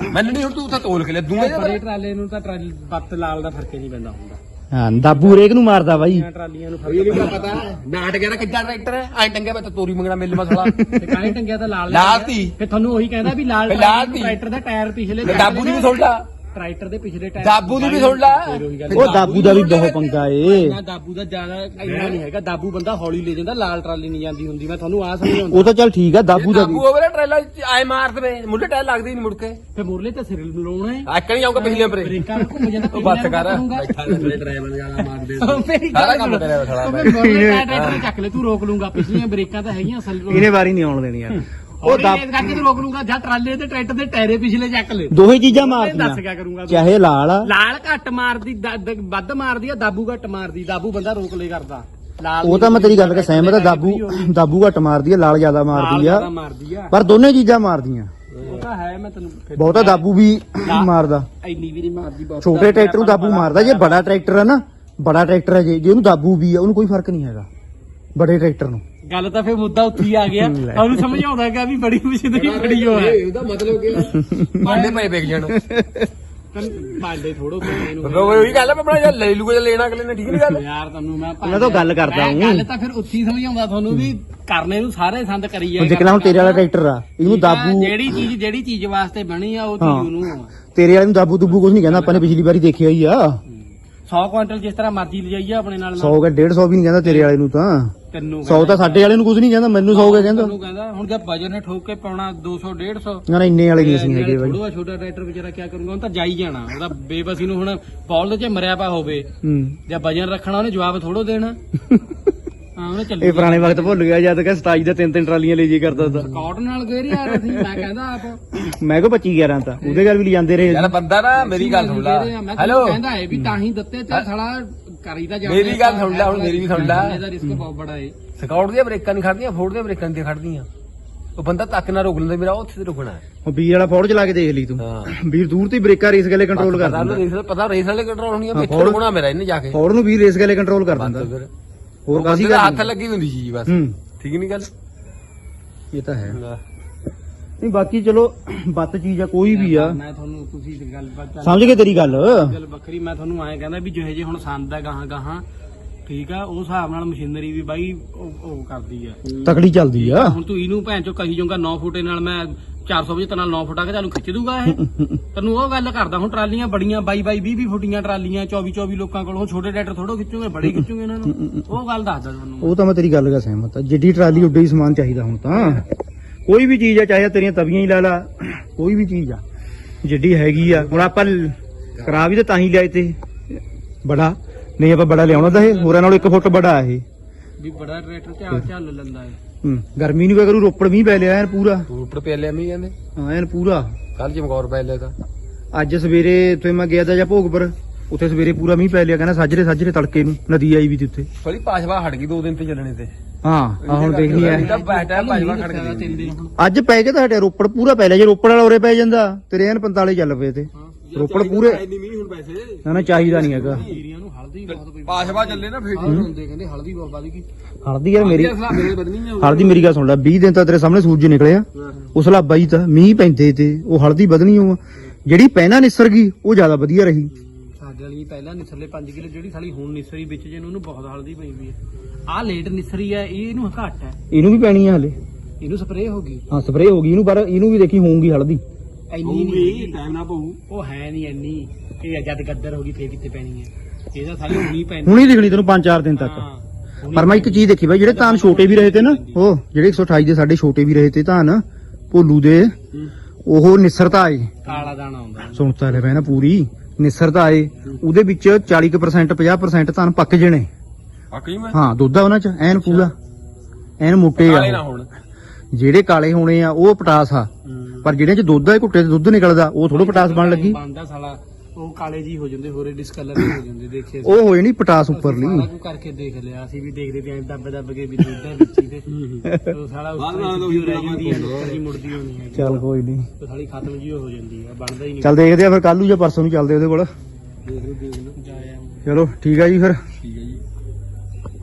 ਮੈਨੂੰ ਨਹੀਂ ਹੁਣ ਤੂੰ ਉੱਥੇ ਤੋਲ ਕੇ ਲੈ ਦੂੰਗਾ ਬੜੇ ਟਰਾਲੇ ਨੂੰ ਤਾਂ ਟਰਾਲੀ ਬੱਤ ਲਾਲ ਦਾ ਫ਼ਰਕ ਹੀ ਨਹੀਂ ਪੈਂਦਾ ਹੁੰਦਾ। ਹਾਂ ਦਾਬੂ ਰੇਕ ਨੂੰ ਮਾਰਦਾ ਬਾਈ। ਟਰਾਲੀਆਂ ਨੂੰ ਇਹ ਫ਼ਰਕ ਵੀ ਪਤਾ ਨਾਟ ਗਿਆ ਕਿੱਦਾਂ ਟਰੈਕਟਰ ਹੈ। ਐ ਟੰਗਿਆ ਮੈਂ ਤਾਂ ਤੋਰੀ ਮੰਗਣਾ ਮਿਲ ਮਸਲਾ। ਤੇ ਕਾਲੇ ਟੰਗਿਆ ਤਾਂ ਲਾਲ ਲਾਲ ਲੱਗਿਆ। ਤੀ। ਫਿਰ ਤੁਹਾਨੂੰ ਉਹੀ ਕਹਿੰਦਾ ਵੀ ਲਾਲ ਫਿਰ ਲਾਲ ਟਰਾਲੀ ਨੂੰ ਤੀ। ਟਰੈਕਟਰ ਦਾ ਟਾਇਰ ਪਿਛਲੇ ਦਾਬੂ ਦੀ ਵੀ ਸੁਣ ਲਾ ਟਰੈਕਟਰ ਦੇ ਪਿਛਲੇ ਟਾਇਰ ਦਾਬੂ ਦੀ ਵੀ ਸੁਣ ਲਾ। ਫਿਰ ਉਹੀ ਗੱਲ ਉਹ ਦਾਬੂ ਦਾ ਵੀ ਬਹੁਤ ਪੰਗਾ ਏ। ਇੰਨਾ ਦਾਬੂ ਦਾ ਜ਼ਿਆਦਾ ਇੰਨਾ ਨਹੀਂ ਹੈਗਾ। ਦਾਬੂ ਬੰਦਾ ਹੌਲੀ ਲੈ ਜਾਂਦਾ ਲਾਲ ਟਰਾਲੀ ਨਹੀਂ ਜਾਂਦੀ ਹੁੰਦੀ। ਮੈਂ ਤੁਹਾਨੂੰ ਆ ਸਮਝਾਉਂਦਾ। ਉਹ ਤਾਂ ਚੱਲ ਠੀਕ ਆ ਦਾਬੂ ਦਾ ਵੀ। ਦਾਬੂ ਹੋਵੇ ਨਾ ਟਰੇਲਾ ਆਏ ਮਾਰ ਦੇਵੇ। ਮੁੱਢੇ ਟਾਇਰ ਲੱਗਦੇ ਨਹੀਂ ਮੁੜ ਕੇ। ਫਿਰ ਮੁਰਲੇ ਤੇ ਸਿਰ ਲਾਉਣਾ ਹੈ ਆਕਣ ਜਾਊਗਾ ਪਿਛਲੇ ਪਰੇ ਬ੍ਰੇਕਾਂ। ਨੂੰ ਘੁੰਮ ਜਾਂਦਾ ਉਹ ਬੱਤ ਕਰ। ਬੈਠਾ ਥੱਲੇ ਡਰਾਈਵਰ ਜਾਣਾ ਮਾਰ ਦੇ ਸਾਰਾ ਕੰਮ। ਤੇਰਾ ਸਾਲਾ ਉਹ ਮੈਂ ਮੁਰਲੇ ਟਾਇਰ ਟਰੈਕਟਰ ਚੱਕ ਲੈ ਤੂੰ ਰੋਕ ਲੂੰਗਾ ਪਿਛਲੀਆਂ ਬ੍ਰੇਕਾਂ ਤਾਂ ਹੈਗੀਆਂ ਅਸਲ ਇਹਨੇ ਵਾਰੀ ਨਹੀਂ ਆਉਣ ਦੇਣੀ ਯਾਰ ਉਹ ਉਹ ਦਾਬ ਕਰਕੇ ਤੂੰ ਰੋਕ ਲੂੰਗਾ ਜਾਂ ਟਰਾਲੇ ਤੇ ਟਰੈਕਟਰ ਦੇ ਟਾਇਰੇ ਪਿਛਲੇ ਚੱਕ ਲੈ। ਦੋਹੇ ਚੀਜ਼ਾਂ ਦੱਸ ਮਾਰਦੀਆਂ। ਕਿਆ ਕਰੂੰਗਾ ਤੂੰ? ਚਾਹੇ ਲਾਲ ਆ। ਲਾਲ ਘੱਟ ਮਾਰਦੀ ਦ- ਦ- ਵੱਧ ਮਾਰਦੀ ਆ ਦਾਬੂ ਘੱਟ ਮਾਰਦੀ। ਦਾਬੂ ਬੰਦਾ ਰੋਕ ਲੈ ਕਰਦਾ। ਲਾਲ ਉਹ ਤਾਂ ਮੈਂ ਤੇਰੀ ਗੱਲ ਕੇ ਸਹਿਮਤ ਆ ਦਾਬੂ ਦਾਬੂ ਘੱਟ ਮਾਰਦੀ ਆ ਲਾਲ ਜ਼ਿਆਦਾ ਮਾਰਦੀ ਆ। ਮਾਰਦੀ ਆ। ਪਰ ਦੋਨੇ ਚੀਜ਼ਾਂ ਮਾਰਦੀਆਂ। ਉਹ ਤਾਂ ਹੈ ਮੈਂ ਤੈਨੂੰ ਫਿਰ- ਬਹੁਤਾ ਦਾਬੂ ਵੀ ਮਾਰਦਾ। ਇੰਨੀ ਵੀ ਨਹੀਂ ਮਾਰਦੀ ਬਹੁਤ ਛੋਟੇ ਟਰੈਕਟਰ ਨੂੰ ਦਾਬੂ ਮਾਰਦਾ। ਜੇ ਬੜਾ ਟਰੈਕਟਰ ਹੈ ਨਾ ਬੜਾ ਟਰੈਕਟਰ ਹੈ ਜੇ ਜੇ ਉਹਨੂੰ ਦਾਬੂ ਵੀ ਆ ਉਹਨੂੰ ਕੋਈ ਫ਼ਰਕ ਨਹੀਂ ਹੈਗਾ। ਬੜੇ ਟਰੈਕਟਰ ਨੂੰ। ਗੱਲ ਤਾਂ ਫੇਰ ਮੁੱਦਾ ਉੱਥੇ ਹੀ ਆ ਗਿਆ। ਉਹਨੂੰ ਸਮਝਾਉਂਦਾ ਕਿ ਵੀ ਬੜੀ ਮਸ਼ੀਨਰੀ ਬੜੀ ਹੋ। ਹੈ ਉਹਦਾ ਮਤਲਬ ਕੀ ਭਾਂਡੇ ਪਏ ਵੇਚ ਜਾਣ। ਬਾਂਡੇ ਥੋੜੋ ਕੋਨੇ ਨੂੰ ਉਹ ਉਹੀ ਗੱਲ ਹੈ ਮੈਂ ਬਣਾ ਜਾ ਲੈ ਲੂਗਾ ਜੇ ਲੈਣਾ ਅਗਲੇ ਨੇ ਠੀਕ ਨਹੀਂ ਗੱਲ? ਯਾਰ ਤੁਹਾਨੂੰ ਮੈਂ ਮੈਂ ਤਾਂ ਗੱਲ ਕਰਦਾ ਹੂੰ। ਗੱਲ ਤਾਂ ਫਿਰ ਉੱਥੇ ਹੀ ਸਮਝਾਉਂਦਾ ਤੁਹਾਨੂੰ ਵੀ ਕਰਨੇ ਨੂੰ ਸਾਰੇ ਸੰਦ ਕਰੀ ਦੇਖ ਲੈ ਹੁਣ ਤੇਰੇ ਵਾਲਾ ਟਰੈਕਟਰ ਆ ਇਹਨੂੰ ਦਾਬੂ ਜਿਹੜੀ ਚੀਜ਼ ਜਿਹੜੀ ਚੀਜ਼ ਵਾਸਤੇ ਬਣੀ ਆ ਉਹ ਹਾਂ। ਚੀਜ਼ ਉਹਨੂੰ ਤੇਰੇ ਵਾਲੇ ਨੂੰ ਦਾਬੂ ਦੁੱਬੂ ਕੁਝ ਨਹੀਂ ਕਹਿੰਦਾ ਆਪਾਂ ਨੇ ਪਿਛਲੀ ਵਾਰੀ ਦੇਖਿਆ ਹੀ ਆ। 100 ਕੁਇੰਟਲ ਜਿਸ ਤਰ੍ਹਾਂ ਮਰਜ਼ੀ ਲਿਜਾਈਏ ਆਪਣੇ ਨਾਲ 100 ਕਾ 150 ਵੀ ਨਹੀਂ ਕਹਿੰਦਾ ਤੇਰੇ ਵਾਲੇ ਨੂੰ ਤਾਂ। ਤੈਨੂੰ 100 ਤਾਂ ਸਾਡੇ ਵਾਲੇ ਨੂੰ ਕੁਝ ਨਹੀਂ ਕਹਿੰਦਾ ਮੈਨੂੰ 100 ਕਾ ਕਹਿੰਦਾ। ਤੈਨੂੰ ਕਹਿੰਦਾ ਹੁਣ ਜੇ ਵਜਨ ਨੇ ਠੋਕ ਕੇ ਪਾਉਣਾ 200 150 ਨਾ ਨਾ ਇੰਨੇ ਵਾਲੇ ਨਹੀਂ ਅਸੀਂ ਹੈਗੇ ਬਾਈ। ਥੋੜਾ ਛੋਟਾ ਟਰੈਕਟਰ ਵਿਚਾਰਾ ਕੀ ਕਰੂਗਾ ਹੁਣ ਤਾਂ ਜਾਈ ਜਾਣਾ। ਉਹਦਾ ਬੇਬਸੀ ਨੂੰ ਹੁਣ ਬੌਲਦ 'ਚ ਮਰਿਆ ਪਾ ਹੋਵੇ। ਹੂੰ। ਜਾਂ ਵਜਨ ਰੱਖਣਾ ਉਹਨੇ ਜਵਾਬ ਥੋੜੋ ਦੇਣਾ। ਹਾਂ ਉਹਨੇ ਚੱਲੂ ਇਹ ਪੁਰਾਣੇ ਵਕਤ ਭੁੱਲ ਗਿਆ ਜਦ ਕਿ 27 ਦਾ ਤਿੰਨ ਤਿੰਨ ਟਰਾਲੀਆਂ ਲੈ ਜੇ ਕਰਦਾ ਤਾਂ। ਰਿਕਾਰਡ ਨਾਲ ਗਏ ਯਾਰ ਅਸੀਂ ਮੈਂ ਕਹਿੰਦਾ ਆਪ। ਮੈਂ ਕੋ 25 11 ਤਾਂ ਉਹਦੇ ਗੱਲ ਵੀ ਲਿਜਾਂਦੇ ਰਹੇ। ਯਾਰ ਬੰਦਾ ਨਾ ਮੇਰੀ ਗੱਲ ਸੁਣ ਲੈ। ਮੈਂ ਹੈਲੋ ਕਹਿੰਦਾ ਹੈ ਵੀ ਤਾਂ ਹੀ ਦਿੱਤੇ ਤੇ ਸਾਲਾ ਕਰੀਦਾ ਜਾਂਦਾ ਮੇਰੀ ਗੱਲ ਸੁਣ ਲੈ, ਹੁਣ ਮੇਰੀ ਵੀ ਸੁਣ ਲੈ। ਇਹਦਾ ਰਿਸਕ ਬਹੁਤ ਬੜਾ ਹੈ ਸਕਾਊਟ ਦੀਆਂ ਬ੍ਰੇਕਾਂ ਨਹੀਂ ਖੜਦੀਆਂ ਫੋਰਡ ਦੀਆਂ ਬ੍ਰੇਕਾਂ ਨਹੀਂ ਖੜਦੀਆਂ। ਉਹ ਬੰਦਾ ਤੱਕ ਨਾ ਰੋਕ ਲੈਂਦਾ ਮੇਰਾ ਉੱਥੇ ਤੇ ਰੁਕਣਾ ਹੈ। ਉਹ ਵੀਰ ਵਾਲਾ ਫੌੜ ਚਲਾ ਕੇ ਦੇਖ ਲਈ ਤੂੰ। ਹਾਂ। ਵੀਰ ਦੂਰ ਤੇ ਬ੍ਰੇਕਾਂ ਰੇਸ ਗਲੇ ਕੰਟਰੋਲ ਕਰ ਪਤਾ ਦਿੰਦਾ। ਰੇਸ ਪਤਾ ਰੇਸ ਵਾਲੇ ਕੰਟਰੋਲ ਹੋਣੀ ਆ ਫੋਰਡ- ਰੁਕਣਾ ਮੇਰਾ ਇਹਨੇ ਜਾ ਕੇ। ਫੌੜ ਨੂੰ ਵੀ ਰੇਸ ਗਲੇ ਕੰਟਰੋਲ ਕਰ ਦਿੰਦਾ। ਫਿਰ ਹੋਰ ਉਹ ਕਾਸੀ ਬੰਦੇ ਦਾ ਗੱਲ ਹੱਥ ਲੱਗੀ ਹੁੰਦੀ ਚੀਜ਼ ਬਸ। ਹੂੰ। ਠੀਕ ਨਹੀਂ ਗੱਲ? ਇਹ ਤਾਂ ਹੈ। ਨਹੀਂ ਬਾਕੀ ਚਲੋ ਬੱਤ ਚੀਜ਼ ਆ ਕੋਈ ਵੀ ਆ। ਮੈਂ ਤੁਹਾਨੂੰ ਤੁਸੀਂ ਤੇ ਗੱਲ ਬਾਤ ਚੱਲ- ਸਮਝ ਗਏ ਤੇਰੀ ਗੱਲ? ਗੱਲ ਵੱਖਰੀ ਮੈਂ ਤੁਹਾਨੂੰ ਐਂ ਕਹਿੰਦਾ ਵੀ ਜਿਹੇ ਜੇ ਹੁਣ ਸੰਦ ਹੈ ਗਾਹਾਂ ਗਾਹਾਂ ਠੀਕ ਆ ਉਸ ਹਿਸਾਬ ਨਾਲ ਮਸ਼ੀਨਰੀ ਵੀ ਬਾਈ ਉਹ ਉਹ ਕਰਦੀ ਆ। ਤਕੜੀ ਚੱਲਦੀ ਆ। ਹੁਣ ਤੂੰ ਇਹਨੂੰ ਭੈਣ ਚੋ ਕਹੀ ਜਾਊਗਾ 9 ਫੁੱਟੇ ਨਾਲ ਮੈਂ 475 ਨਾਲ 9 ਫੁੱਟਾ ਕੇ ਤੁਹਾਨੂੰ ਖਿੱਚ ਦੂਗਾ ਇਹ। ਤੈਨੂੰ ਉਹ ਗੱਲ ਕਰਦਾ ਹੁਣ ਟਰਾਲੀਆਂ ਬੜੀਆਂ 22 22 20 20 ਫੁੱਟੀਆਂ ਟਰਾਲੀਆਂ 24 24 ਲੋਕਾਂ ਕੋਲ ਛੋਟੇ ਟਰੈਕਟਰ ਥੋੜੋ ਖਿੱਚੂਗੇ ਬੜੇ ਖਿੱਚੂਗੇ ਇਹਨਾਂ ਨੂੰ। ਉਹ ਗੱਲ ਦੱਸਦਾ ਤੁਹਾਨੂੰ ਉਹ ਤਾਂ ਮੈਂ ਤੇਰੀ ਗੱਲ ਦਾ ਸਹਿਮਤ ਆ। ਜਿੱਡੀ ਟਰਾਲੀ ਉੱਡੇ ਹੀ ਸਮਾਨ ਚਾਹੀਦਾ ਹੁਣ ਤਾਂ। ਕੋਈ ਵੀ ਚੀਜ਼ ਆ ਚਾਹੇ ਤੇਰੀਆਂ ਤਵੀਆਂ ਹੀ ਲਾ ਲਾ ਕੋਈ ਵੀ ਚੀਜ਼ ਆ ਜਿੱਡੀ ਹੈਗੀ ਆ। ਹੁਣ ਆਪਾਂ ਕਰਾ ਵੀ ਤਾਂ ਤਾਂ ਹੀ ਲਿਆਏ ਤੇ। ਬੜਾ। ਨਹੀਂ ਆਪਾਂ ਬੜਾ ਲਿਆਉਣਾ ਤਾਂ ਇਹ। ਹੋਰਾਂ ਨਾਲੋਂ 1 ਫੁੱਟ ਬੜਾ ਇਹ। ਵੀ ਬੜਾ ਟਰੈਕਟਰ ਝਾਲ ਝਾਲ ਲੈਂਦਾ ਹੈ ਹੂੰ ਗਰਮੀ ਨੂੰ ਕਿਆ ਕਰੂ ਰੋਪੜ ਮੀਂਹ ਪੈ ਲਿਆ ਐਨ ਪੂਰਾ। ਉੱਪਰ ਪੈ ਲਿਆ ਮੀ ਕਹਿੰਦੇ ਹਾਂ ਐਨ ਪੂਰਾ। ਕੱਲ ਚਮਕੌਰ ਪੈ ਲਿਆ ਤਾਂ। ਅੱਜ ਸਵੇਰੇ ਉੱਥੇ ਮੈਂ ਗਿਆ ਤਾਂ ਜਾਂ ਭੋਗਪੁਰ ਉੱਥੇ ਸਵੇਰੇ ਪੂਰਾ ਮੀਂਹ ਪੈ ਲਿਆ ਕਹਿੰਦਾ ਸਾਜਰੇ ਸਾਜਰੇ ਤੜਕੇ ਨੂੰ ਨਦੀ ਆਈ ਵੀ ਤੀ ਉੱਥੇ। ਥੋੜੀ ਪਾਸ਼ਵਾ ਹਟ ਗਈ ਦੋ ਦਿਨ ਤੇ ਚੱਲਣੇ ਤੇ। ਹਾਂ ਆ ਹੁਣ ਦੇਖਣੀ ਨਹੀਂ ਤਾਂ ਐ ਬੈਠਾ ਪਾਸ਼ਵਾ ਖੜ ਹੁਣ ਅੱਜ ਪੈ ਕੇ ਤਾਂ ਹਟਿਆ ਰੋਪੜ ਪੂਰਾ ਪੈ ਲਿਆ ਜੇ ਰੋਪੜ ਵਾਲਾ ਉਰੇ ਪੈ ਜਾਂਦਾ ਤੇਰੇ ਐਨ 45 ਚੱਲ ਪਏ ਤੇ। ਰੋਪੜ ਪੂਰੇ। ਨਹੀਂ ਮੀਂਹ ਹੁਣ ਪੈਸੇ ਨਾ ਨਾ ਚਾਹੀਦਾ ਨਹੀਂ ਹੈਗਾ। ਨੂੰ ਹਲਦੀ ਬਹੁਤ ਪਈ। ਪਾਸ਼ਵਾ ਚੱਲੇ ਨਾ ਫੇਰ। ਆਹ ਹੁੰਦੇ ਕਹਿੰਦੇ ਹਲਦੀ ਬਹੁਤ ਵੱਧ ਗਈ। ਹਲਦੀ ਯਾਰ ਮੇਰੀ ਮੇਰੇ ਬਦਨੀ ਆ। ਹਲਦੀ ਮੇਰੀ ਗੱਲ ਸੁਣ ਲੈ 20 ਦਿਨ ਤਾਂ ਤੇਰੇ ਸਾਹਮਣੇ ਸੂਰਜ ਨਿਕਲਿਆ। ਉਸ ਹਲਾਬਾ ਹੀ ਤਾਂ ਮੀਂਹ ਪੈਂਦੇ ਤੇ ਉਹ ਹਲਦੀ ਵਧਣੀ ਉਹ ਜਿਹੜੀ ਪਹਿਲਾਂ ਨਿਸਰ ਗਈ ਉਹ ਜ਼ਿਆਦਾ ਵਧੀਆ ਰਹੀ। ਸਾਡੇ ਵਾਲੀ ਪਹਿਲਾਂ ਨਿਸਰਲੇ 5 ਕਿਲੋ ਜਿਹੜੀ ਸਾਲੀ ਹੁਣ ਨਿਸਰੀ ਵਿੱਚ ਜੇ ਉਹਨੂੰ ਬਹੁਤ ਹਲਦੀ ਪਈ ਵੀ ਹੈ। ਆਹ ਲੇਟ ਨਿਸਰੀ ਹੈ ਇਹ ਇਹਨੂੰ ਘੱਟ ਹੈ। ਇਹਨੂੰ ਵੀ ਪੈਣੀ ਆ ਹਲੇ। ਇਹਨੂੰ ਸਪਰੇਅ ਹੋ ਗਈ। ਹਾਂ ਸਪਰੇਅ ਹੋ ਗਈ ਇਹਨੂੰ ਪਰ ਇਹਨੂੰ ਵੀ ਦੇਖੀ ਹੋਊਗੀ ਹਲਦੀ। ਇੰਨੀ ਨਹੀਂ ਟਾਈਮ ਨਾ ਪਊ। ਉਹ ਹੈ ਨਹੀਂ ਇੰਨੀ। ਇਹ ਜਦ ਗੱਦਰ ਹੋ ਗਈ ਫੇਰ ਕਿੱਥੇ ਪੈਣੀ ਹੈ ਇਹਦਾ ਸਾਲੀ ਹੁਣੀ ਪੈਣੀ। ਹੁਣੀ ਦਿਖਣੀ ਤੈਨੂੰ 5-4 ਦਿਨ ਤੱਕ। ਹਾਂ ਹੁਣੀ ਪਰ ਮੈਂ ਇੱਕ ਚੀਜ਼ ਦੇਖੀ ਬਾਈ ਜਿਹੜੇ ਧਾਨ ਛੋਟੇ ਵੀ ਰਹੇ ਤੇ ਨਾ ਉਹ ਜਿਹੜੇ 128 ਦੇ ਸਾਡੇ ਛੋਟੇ ਵੀ ਰਹੇ ਤੇ ਧਾਨ ਭੋਲੂ ਦੇ ਉਹ ਨਿਸਰਤਾ ਆਏ ਕਾਲਾ ਦਾਣਾ ਆਉਂਦਾ ਸੁਣਤਾ ਲੈ ਮੈਂ ਨਾ ਪੂਰੀ। ਨਿਸਰਤਾ ਆਏ ਉਹਦੇ ਵਿੱਚ 40% 50% ਧਾਨ ਪੱਕ ਜਣੇ। ਵਾਕਈ ਮੈਂ? ਹਾਂ ਦੁੱਧ ਆ ਉਹਨਾਂ ਚ ਐਨ ਪੂਰਾ। ਐਨ ਮੋਟੇ ਕਾਲੇ ਨਾ ਆ ਹੁਣ। ਜਿਹੜੇ ਕਾਲੇ ਹੋਣੇ ਆ ਉਹ ਪਟਾਸ ਆ। ਪਰ ਜਿਹੜੇ ਚ ਦੁੱਧ ਆ ਘੁੱਟੇ ਤੇ ਦੁੱਧ ਨਿਕਲਦਾ ਉਹ ਥੋੜਾ ਪਟਾਸ ਬਣ ਲੱਗੀ। ਬੰਦਾ ਸਾਲਾ ਉਹ ਕਾਲੇ ਜੀ ਹੋ ਜਾਂਦੇ ਹੋਰੇ ਡਿਸਕਲਰ ਹੋ ਜਾਂਦੇ ਦੇਖੇ ਉਹ ਹੋ ਜਣੀ ਪਟਾਸ ਉੱਪਰਲੀ। ਸਾਰਾ ਕੁ ਕਰਕੇ ਦੇਖ ਲਿਆ ਅਸੀਂ ਵੀ ਦੇਖਦੇ ਆਂ ਦੱਬ ਦੱਬ ਕੇ ਵੀ ਦੁੱਧ ਹੈ ਵਿੱਚ ਹੀ ਤੇ। ਉਹ ਸਾਲਾ ਬਾਅਦ ਉਸ ਨਾਲ ਤਾਂ ਤੋਂ ਉਹੀ ਰਹਿ ਜਾਂਦੀ ਹੈ ਹੁੰਦਾ। ਕਦੀ ਮੁੜਦੀ ਹੋਣੀ ਹੈ ਚੱਲ ਕੋਈ ਨਹੀਂ ਉਹ ਸਾਲੀ ਖਤਮ ਜੀ ਹੋ ਜਾਂਦੀ ਹੈ ਬਣਦਾ ਹੀ ਨਹੀਂ ਚੱਲ ਦੇਖਦੇ ਆ ਫਿਰ ਕੱਲ ਨੂੰ ਜਾਂ ਪਰਸੋਂ ਨੂੰ ਚੱਲਦੇ ਉਹਦੇ ਕੋਲ। ਜਾਇਆ ਚਲੋ ਠੀਕ ਆ ਜੀ ਫਿਰ। ਠੀਕ ਹੈ